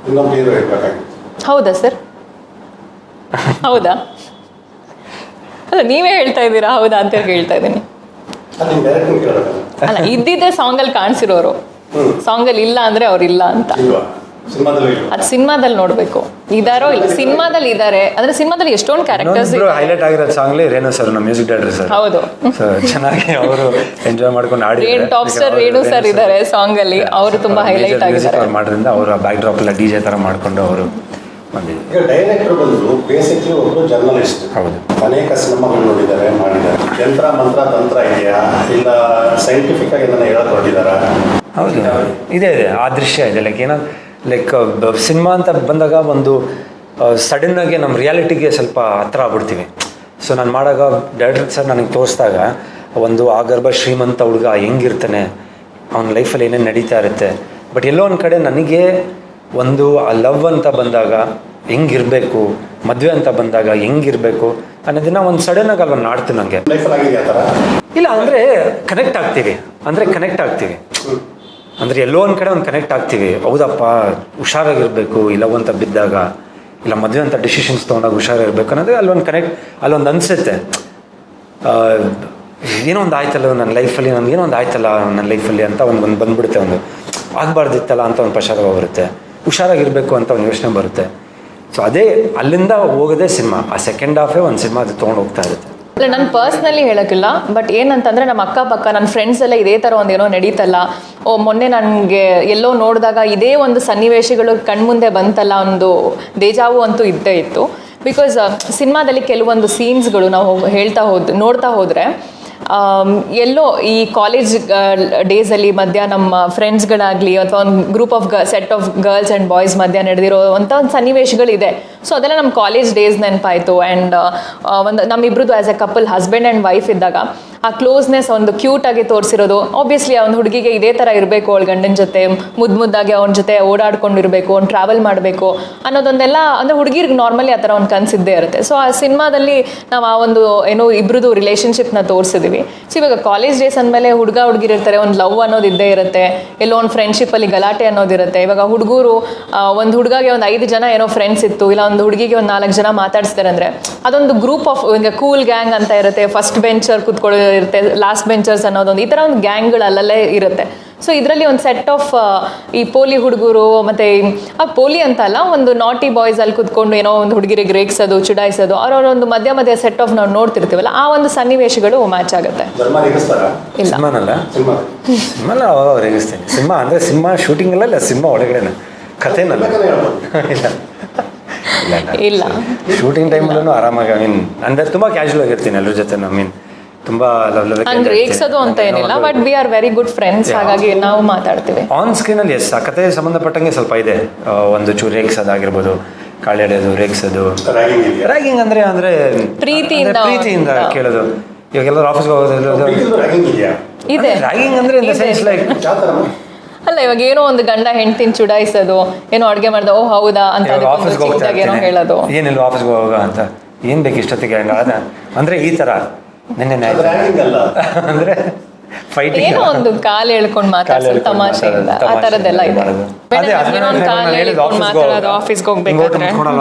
ಇನ್ನೊಬ್ರು ಹೀರೋ ಇರಬೇಕಾಗಿತ್ತು. ಹೌದಾ ಸರ್ ಹೌದಾ? ಅಲ್ಲ ನೀವೇ ಹೇಳ್ತಾ ಇದ್ದೀರಾ? ಹೌದಾ ಅಂತ ಹೇಳ್ತಾ ಇದ್ದೀನಿ. ಅಲ್ಲ ಇದ್ದಿದ್ದೆ ಸಾಂಗ್ ಅಲ್ಲಿ ಇದ್ದಿದ್ದೇ ಸಾಂಗಲ್ಲಿ ಕಾಣಿಸಿರೋರು. ಸಾಂಗಲ್ಲಿ ಇಲ್ಲ ಅಂದ್ರೆ ಅವ್ರು ಇಲ್ಲ ಅಂತ. ಅದ್ ಸಿನಿಮಾದಲ್ಲಿ ನೋಡ್ಬೇಕು. ಇದಾರೋ ಇಲ್ಲ? ಸಿನಿಮಾದಲ್ಲಿ ಇದ್ದಾರೆ ಅಂದ್ರೆ ಸಿನಿಮಾದಲ್ಲಿ ಎಷ್ಟೊಂದು ಕ್ಯಾರೆಕ್ಟರ್ಸ್ ಹೈಲೈಟ್ ಆಗಿರೋ ಸಾಂಗ್ಲಿ ರೇಣು ಸರ್ ನಮ್ಮ ಮ್ಯೂಸಿಕ್ ಡೈರೆಕ್ಟರ್ ಸರ್ ಹೌದು. ಚೆನ್ನಾಗಿ ಅವರು ಎಂಜಾಯ್ ಮಾಡ್ಕೊಂಡು ಆಡಿ Renu top star Renu sir ಇದ್ದಾರೆ ಸಾಂಗ್ ಅಲ್ಲಿ. ಅವರು ತುಂಬಾ ಹೈಲೈಟ್ ಆಗಿದ್ದಾರೆ. ಮಾಡಿದ್ರಿಂದ ಅವರು ಬ್ಯಾಕ್ ಡ್ರಾಪ್ ಎಲ್ಲ ಡಿಜೆ ತರ ಮಾಡಿಕೊಂಡು ಅವರು ಈಗ ಡೈರೆಕ್ಟರ್ ಬಂದು ಬೇಸಿಕ್ಲಿ ಒಬ್ಬರು ಜರ್ನಲಿಸ್ಟ್ ಹೌದು. ಅನೇಕ ಸಿನಿಮಾಗಳು ನೋಡಿದ್ದಾರೆ ಮಾಡಿದ್ದಾರೆ. ಯಂತ್ರ ಮಂತ್ರ ತಂತ್ರ ಇದೆಯಾ? ಇಲ್ಲ ಸೈಂಟಿಫಿಕ್ ಆಗಿ ಏನಾರ ಹೇಳಕ್ ಹೌದು ಇದೆ ಇದೆ. ಆ ದೃಶ್ಯ ಇದೆ. ಲೈಕ್ ಏನೋ ಲೈಕ್ ಸಿನಿಮಾ ಅಂತ ಬಂದಾಗ ಒಂದು ಸಡನ್ ಆಗಿ ನಮ್ಮ ರಿಯಾಲಿಟಿಗೆ ಸ್ವಲ್ಪ ಹತ್ರ ಆಗ್ಬಿಡ್ತೀವಿ. ಸೊ ನಾನು ಮಾಡಾಗ ಡೈರೆಕ್ಟರ್ ಸರ್ ನನಗೆ ತೋರಿಸಿದಾಗ ಒಂದು ಆ ಗರ್ಭ ಶ್ರೀಮಂತ ಹುಡುಗ ಹೆಂಗಿರ್ತಾನೆ ಅವನ ಲೈಫಲ್ಲಿ ಏನೇನು ನಡೀತಾ ಇರುತ್ತೆ. ಬಟ್ ಎಲ್ಲೋ ಒಂದು ಕಡೆ ನನಗೆ ಒಂದು ಆ ಲವ್ ಅಂತ ಬಂದಾಗ ಹೆಂಗಿರಬೇಕು ಮದುವೆ ಅಂತ ಬಂದಾಗ ಹೆಂಗಿರಬೇಕು ಅನ್ನೋದನ್ನ ಒಂದು ಸಡನ್ ಆಗಿ ಅಲ್ವ ನಾಡ್ತು ನನಗೆ ಇಲ್ಲ ಅಂದರೆ ಕನೆಕ್ಟ್ ಆಗ್ತೀವಿ. ಅಂದರೆ ಕನೆಕ್ಟ್ ಆಗ್ತೀವಿ. ಅಂದರೆ ಎಲ್ಲೋ ಒಂದು ಕಡೆ ಒಂದು ಕನೆಕ್ಟ್ ಆಗ್ತೀವಿ. ಹೌದಪ್ಪ ಹುಷಾರಾಗಿರಬೇಕು ಇಲ್ಲ ಅಂತ ಬಿದ್ದಾಗ ಇಲ್ಲ ಮದುವೆ ಅಂತ ಡಿಸಿಷನ್ಸ್ ತಗೊಂಡಾಗ ಹುಷಾರಾಗಿರ್ಬೇಕು ಅನ್ನೋದು ಅಲ್ಲೊಂದು ಕನೆಕ್ಟ್ ಅಲ್ಲೊಂದು ಅನಿಸುತ್ತೆ. ಏನೋ ಒಂದು ಆಯ್ತಲ್ಲ ನನ್ನ ಲೈಫಲ್ಲಿ ನನಗೆ ಏನೋ ಒಂದು ಆಯ್ತಲ್ಲ ನನ್ನ ಲೈಫಲ್ಲಿ ಅಂತ ಒಂದು ಒಂದು ಬಂದ್ಬಿಡುತ್ತೆ ಒಂದು. ಆಗಬಾರ್ದಿತ್ತಲ್ಲ ಅಂತ ಒಂದು ಪಶ್ಚಾತ್ತಾಪ ಬರುತ್ತೆ. ಹುಷಾರಾಗಿರಬೇಕು ಅಂತ ಒಂದು ಯೋಚನೆ ಬರುತ್ತೆ. ಸೊ ಅದೇ ಅಲ್ಲಿಂದ ಹೋಗೋದೇ ಸಿನಿಮಾ, ಆ ಸೆಕೆಂಡ್ ಹಾಫೇ ಒಂದು ಸಿನಿಮಾ ಅದು ತೊಗೊಂಡು ಹೋಗ್ತಾ ಇರುತ್ತೆ. ಇಲ್ಲ ನಾನು ಪರ್ಸ್ನಲಿ ಹೇಳೋಕ್ಕಿಲ್ಲ ಬಟ್ ಏನಂತಂದರೆ ನಮ್ಮ ಅಕ್ಕಪಕ್ಕ ನನ್ನ ಫ್ರೆಂಡ್ಸ್ ಎಲ್ಲ ಇದೇ ಥರ ಒಂದು ಏನೋ ನಡೀತಲ್ಲ, ಓ, ಮೊನ್ನೆ ನನಗೆ ಎಲ್ಲೋ ನೋಡಿದಾಗ ಇದೇ ಒಂದು ಸನ್ನಿವೇಶಗಳು ಕಣ್ಮುಂದೆ ಬಂತಲ್ಲ, ಒಂದು ದೇಜಾವು ಅಂತೂ ಇದ್ದೇ ಇತ್ತು. ಬಿಕಾಸ್ ಸಿನಿಮಾದಲ್ಲಿ ಕೆಲವೊಂದು ಸೀನ್ಸ್ಗಳು ನಾವು ಹೇಳ್ತಾ ಹೋದ್, ನೋಡ್ತಾ ಹೋದರೆ ಎಲ್ಲೋ ಈ ಕಾಲೇಜ್ ಡೇಸಲ್ಲಿ ಮಧ್ಯ ನಮ್ಮ ಫ್ರೆಂಡ್ಸ್ಗಳಾಗಲಿ ಅಥವಾ ಒಂದು group of set of girls and boys ಮಧ್ಯ ನಡೆದಿರೋ ಅಂಥ ಒಂದು ಸನ್ನಿವೇಶಗಳಿದೆ. ಸೊ ಅದೆಲ್ಲ ನಮ್ಮ ಕಾಲೇಜ್ ಡೇಸ್ ನೆನಪಾಯಿತು ಆ್ಯಂಡ್ ಒಂದು ನಮ್ಮಿಬ್ರದ್ದು as a couple husband and wife ಇದ್ದಾಗ ಆ ಕ್ಲೋಸ್ನೆಸ್ ಒಂದು ಕ್ಯೂಟ್ ಆಗಿ ತೋರಿಸಿರೋದು ಆಬ್ವಿಯಸ್ಲಿ ಅವ್ನ ಹುಡುಗಿಗೆ ಇದೇ ಥರ ಇರಬೇಕು ಅವಳ ಗಂಡನ ಜೊತೆ ಮುದ್ದು ಮುದ್ದಾಗಿ ಅವನ ಜೊತೆ ಓಡಾಡ್ಕೊಂಡಿರಬೇಕು, ಅವ್ನು ಟ್ರಾವೆಲ್ ಮಾಡಬೇಕು ಅನ್ನೋದೊಂದೆಲ್ಲ, ಅಂದರೆ ಹುಡುಗಿರ್ಗೆ ನಾರ್ಮಲಿ ಆ ಥರ ಒಂದು ಕನಸಿದ್ದೇ ಇರುತ್ತೆ. ಸೊ ಆ ಸಿನಿಮಾದಲ್ಲಿ ನಾವು ಆ ಒಂದು, ಏನೋ ಇಬ್ರದ್ದು ರಿಲೇಷನ್ಶಿಪ್ನ ತೋರಿಸಿದ್ವಿ. ಸೊ ಇವಾಗ ಕಾಲೇಜ್ ಡೇಸ್ ಅಂದಮೇಲೆ ಹುಡುಗ ಹುಡುಗಿರಿರ್ತಾರೆ, ಒಂದು ಲವ್ ಅನ್ನೋದು ಇದ್ದೇ ಇರುತ್ತೆ. ಎಲ್ಲೋ ಒಂದು ಫ್ರೆಂಡ್ಶಿಪ್ಪಲ್ಲಿ ಗಲಾಟೆ ಅನ್ನೋದಿರುತ್ತೆ ಇವಾಗ ಹುಡುಗರು ಒಂದು ಹುಡುಗಗೆ ಒಂದು ಐದು ಜನ ಏನೋ ಫ್ರೆಂಡ್ಸ್ ಇತ್ತು, ಇಲ್ಲ ಒಂದು ಹುಡುಗಿಗೆ ಒಂದು ನಾಲ್ಕು ಜನ ಮಾತಾಡಿಸ್ತಾರೆ ಅಂದರೆ, ಅದೊಂದು ಗ್ರೂಪ್ ಆಫ್ ಈಗ ಕೂಲ್ ಗ್ಯಾಂಗ್ ಅಂತ ಇರುತ್ತೆ. ಫಸ್ಟ್ ಬೆಂಚರ್ ಕೂತ್ಕೊಳ್ಳೋದು ಇರುತ್ತೆ ಲಾಸ್ಟ್ ಬೆಂಚರ್ಸ್ ಅನ್ನೋದೊಂದು ಈ ಥರ ಒಂದು ಗ್ಯಾಂಗ್ಗಳು ಅಲ್ಲಲ್ಲೇ ಇರುತ್ತೆ. ಸೊ ಇದರಲ್ಲಿ ಒಂದು ಸೆಟ್ ಆಫ್ ಈ ಪೋಲಿ ಹುಡುಗರು ಮತ್ತು ಆ ಪೋಲಿ ಅಂತ ಅಲ್ಲ ಒಂದು ನಾಟಿ ಬಾಯ್ಸ್ ಅಲ್ಲಿ ಕುತ್ಕೊಂಡು ಏನೋ ಒಂದು ಹುಡುಗಿರಿಗೆ ರೇಗಿಸೋದು ಚುಡಾಯಿಸೋದು ಅವ್ರವ್ರ ಒಂದು ಮಧ್ಯ ಮಧ್ಯ ಸೆಟ್ ಆಫ್ ನಾವು ನೋಡ್ತಿರ್ತೀವಲ್ಲ ಆ ಒಂದು ಸನ್ನಿವೇಶಗಳು ಮ್ಯಾಚ್ ಆಗುತ್ತೆ. ಇಲ್ಲ. ಸಿನಿಮಾನಲ್ಲ? ರೇಗಿಸ್ತೀನಿ. ಸಿನಿಮಾ ಅಂದರೆ ಸಿನಿಮಾ ಶೂಟಿಂಗಲ್ಲ ಅಲ್ಲ ಸಿನಿಮಾ ಒಳಗಡೆನೆ? ಕಥೆನಲ್ಲ. ಇಲ್ಲ. ಇಲ್ಲ ಶೂಟಿಂಗ್ ಟೈಮಲ್ಲೂ ಆರಾಮಾಗಿ ಐ ಮೀನ್ ಅಂದರೆ ತುಂಬ ಕ್ಯಾಶುವಲ್ ಆಗಿರ್ತೀನಿ ಎಲ್ಲರ ಜೊತೆ ಐ ಮೀನ್ ತುಂಬ ಲವ್ ಲವ್ ಹಂಗೆ ರೇಗಿಸೋದು ಅಂತ ಏನಿಲ್ಲ but we are very good friends ಹಾಗಾಗಿ ನಾವು ಮಾತಾಡ್ತೀವಿ. ಆನ್ ಸ್ಕ್ರೀನಲ್ಲಿ ಎಸ್ ಆ ಕತೆ ಸಂಬಂಧಪಟ್ಟಂಗೆ ಸ್ವಲ್ಪ ಇದೆ. ಒಂದು ಚೂರು ರೇಗಿಸೋದಾಗಿರ್ಬೋದು ಕಾಳಿ ಎಳೆಯೋದು ರೇಗಿಸೋದು. ರ್ಯಾಗಿಂಗ್ ಅಂದ್ರೆ ಅಂದ್ರೆ ಅಂದರೆ ಅಂದರೆ ಪ್ರೀತಿಯಿಂದ ಪ್ರೀತಿಯಿಂದ ಕೇಳೋದು. ಇವಾಗ ಎಲ್ಲರೂ ಆಫೀಸ್ಗೆ ಹೋಗೋದು ಇದೆ ರ್ಯಾಗಿಂಗ್ ಅಂದ್ರೆ ಇನ್ ದ ಸೆನ್ಸ್ ಲೈಕ್ ಅಲ್ಲ ಇವಾಗ ಏನೋ ಒಂದು ಗಂಡ ಹೆಂಡತಿನ ಚುಡಾಯಿಸೋದು ಏನೋ ಅಡುಗೆ ಮಾಡ್ದ ಓ ಹೌದಾ ಅಂತ ಆಫೀಸ್ಗೆ ಹೋಗ್ತಾ ಏನೋ ಹೇಳೋದು ಏನಿಲ್ಲ ಆಫೀಸ್ಗೆ ಹೋಗೋ ಅಂತ. ಏನು ಬೇಕು ಇಷ್ಟೊತ್ತಿಗೆ ಅಂದ್ರೆ ಅದ ಈ ಥರ. ನಿನ್ನೆ ಅಂದ್ರೆ ಅಲ್ಲ? ಅಂದರೆ ಫೈಟಿಂಗ್ ಏನೋ ಒಂದು ಕಾಲು ತಮಾಷೆಯಿಂದ ಆ ಇದೆ. ಅದೇ ಆಫೀಸ್ಗೆ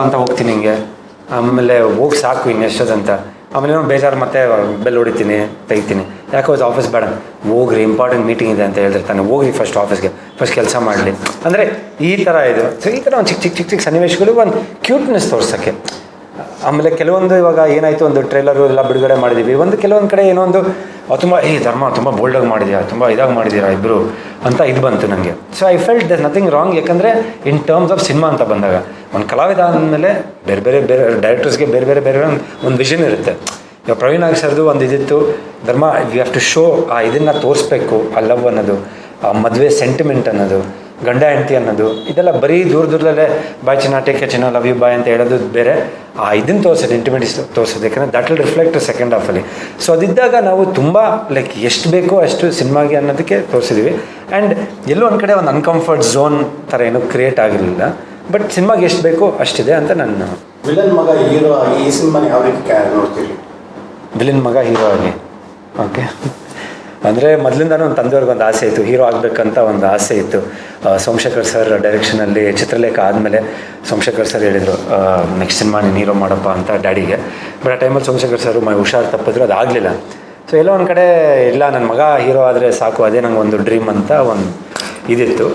ಅಂತ ಹೋಗ್ತೀನಿ ಹಿಂಗೆ ಆಮೇಲೆ ಹೋಗಿ ಸಾಕು ಇನ್ನೆಷ್ಟದಂತ. ಆಮೇಲೆ ಏನೋ ಬೇಜಾರು ಮತ್ತೆ ಬೆಲ್ ಹೊಡಿತೀನಿ ತೆಗಿತೀನಿ. ಯಾಕೋ ಹೋದ್ ಆಫೀಸ್ ಬೇಡ. ಹೋಗ್ರಿ ಇಂಪಾರ್ಟೆಂಟ್ ಮೀಟಿಂಗ್ ಇದೆ ಅಂತ ಹೇಳಿರ್ತಾನೆ ಹೋಗ್ರಿ ಫಸ್ಟ್ ಆಫೀಸ್ಗೆ ಫಸ್ಟ್ ಕೆಲಸ ಮಾಡಲಿ. ಅಂದ್ರೆ ಈ ತರ ಇದು. ಸೊ ಈ ಥರ ಒಂದು ಚಿಕ್ಕ ಚಿಕ್ಕ ಚಿಕ್ಕ ಚಿಕ್ಕ ಸನ್ನಿವೇಶಗಳು ಒಂದು ಕ್ಯೂಟ್ನೆಸ್ ತೋರ್ಸೋಕ್ಕೆ. ಆಮೇಲೆ ಕೆಲವೊಂದು ಇವಾಗ ಏನಾಯಿತು, ಒಂದು ಟ್ರೇಲರು ಎಲ್ಲ ಬಿಡುಗಡೆ ಮಾಡಿದ್ದೀವಿ ಒಂದು ಕೆಲವೊಂದು ಕಡೆ ಏನೋ ಒಂದು ತುಂಬ, ಏ, ಧರ್ಮ, ತುಂಬ ಬೋಲ್ಡಾಗಿ ಮಾಡಿದ್ಯಾ, ತುಂಬ ಇದಾಗಿ ಮಾಡಿದ್ದೀರಾ ಇಬ್ಬರು ಅಂತ ಇದು ಬಂತು ನನಗೆ so I felt thus nothing wrong ಯಾಕಂದರೆ ಇನ್ ಟರ್ಮ್ಸ್ ಆಫ್ ಸಿನಿಮಾ ಅಂತ ಬಂದಾಗ, ಒಂದು ಕಲಾವಿದ ಅಂದಮೇಲೆ ಬೇರೆ ಬೇರೆ ಬೇರೆ ಡೈರೆಕ್ಟರ್ಸ್ಗೆ ಬೇರೆ ಬೇರೆ ಬೇರೆ ಒಂದು ಒಂದು ವಿಷನ್ ಇರುತ್ತೆ. ಇವಾಗ ಪ್ರವೀಣ್ ಆಗಿ ಸರ್ದು ಒಂದು ಇದಿತ್ತು, ಧರ್ಮ ಯು ಹ್ಯಾವ್ ಟು ಶೋ ಆ ಇದನ್ನು ತೋರಿಸ್ಬೇಕು, ಆ ಲವ್ ಅನ್ನೋದು, ಆ ಮದುವೆ ಸೆಂಟಿಮೆಂಟ್ ಅನ್ನೋದು ಗಂಡ ಹೆಂಡತಿ ಅನ್ನೋದು ಇದೆಲ್ಲ ಬರೀ ದೂರ ದೂರದಲ್ಲೇ ಬಾಯ್ ಚಿನ್ನ ಟೇಕ್ ಚಿನ್ನ ಲವ್ ಯು ಬಾಯ್ ಅಂತ ಹೇಳೋದು ಬೇರೆ. ಆ ಇದನ್ನು ತೋರಿಸೋದು ಇಂಟಿಮೇಟಿಸ್ ತೋರಿಸೋದು. ಯಾಕಂದರೆ ದಟ್ ವಿಲ್ ರಿಫ್ಲೆಕ್ಟ್ ಸೆಕೆಂಡ್ ಹಾಫಲ್ಲಿ ಸೊ ಅದಿದ್ದಾಗ ನಾವು ತುಂಬ ಲೈಕ್ ಎಷ್ಟು ಬೇಕೋ ಅಷ್ಟು ಸಿನಿಮಾಗೆ ಅನ್ನೋದಕ್ಕೆ ತೋರಿಸಿದ್ವಿ. ಆ್ಯಂಡ್ ಎಲ್ಲೋ ಒಂದು ಕಡೆ ಒಂದು ಅನ್ಕಂಫರ್ಟ್ ಝೋನ್ ಥರ ಏನೂ ಕ್ರಿಯೇಟ್ ಆಗಿರಲಿಲ್ಲ. ಬಟ್ ಸಿನಿಮಾಗೆ ಎಷ್ಟು ಬೇಕೋ ಅಷ್ಟಿದೆ ಅಂತ ನನ್ನ ವಿಲನ್ ಮಗ ಹೀರೋ ಆಗಿ ಈ ಸಿನಿಮಾನ ಯಾವ ರೀತಿ ನೋಡ್ತೀರಿ? ವಿಲನ್ ಮಗ ಹೀರೋ ಆಗಿ. ಓಕೆ ಅಂದರೆ ಮೊದಲಿಂದನೂ ಒಂದು ತಂದೆಯವ್ರಿಗೆ ಒಂದು ಆಸೆ ಇತ್ತು, ಹೀರೋ ಆಗಬೇಕಂತ ಒಂದು ಆಸೆ ಇತ್ತು. ಸೋಮಶೇಖರ್ ಸರ್ ಡೈರೆಕ್ಷನಲ್ಲಿ ಚಿತ್ರಲೇಖ ಆದಮೇಲೆ ಸೋಮಶೇಖರ್ ಸರ್ ಹೇಳಿದರು ನೆಕ್ಸ್ಟ್ ಸಿನಿಮಾ ನೀನು ಹೀರೋ ಮಾಡಪ್ಪ ಅಂತ ಡ್ಯಾಡಿಗೆ. ಬಟ್ ಆ ಟೈಮಲ್ಲಿ ಸೋಮಶೇಖರ್ ಸರ್ ಮೈ ಹುಷಾರು ತಪ್ಪಿದ್ರು, ಅದು ಆಗಲಿಲ್ಲ. ಸೊ ಎಲ್ಲೋ ಒಂದು ಕಡೆ ಇಲ್ಲ ನನ್ನ ಮಗ ಹೀರೋ ಆದರೆ ಸಾಕು, ಅದೇ ನಂಗೆ ಒಂದು ಡ್ರೀಮ್ ಅಂತ ಒಂದು ಇದಿತ್ತು.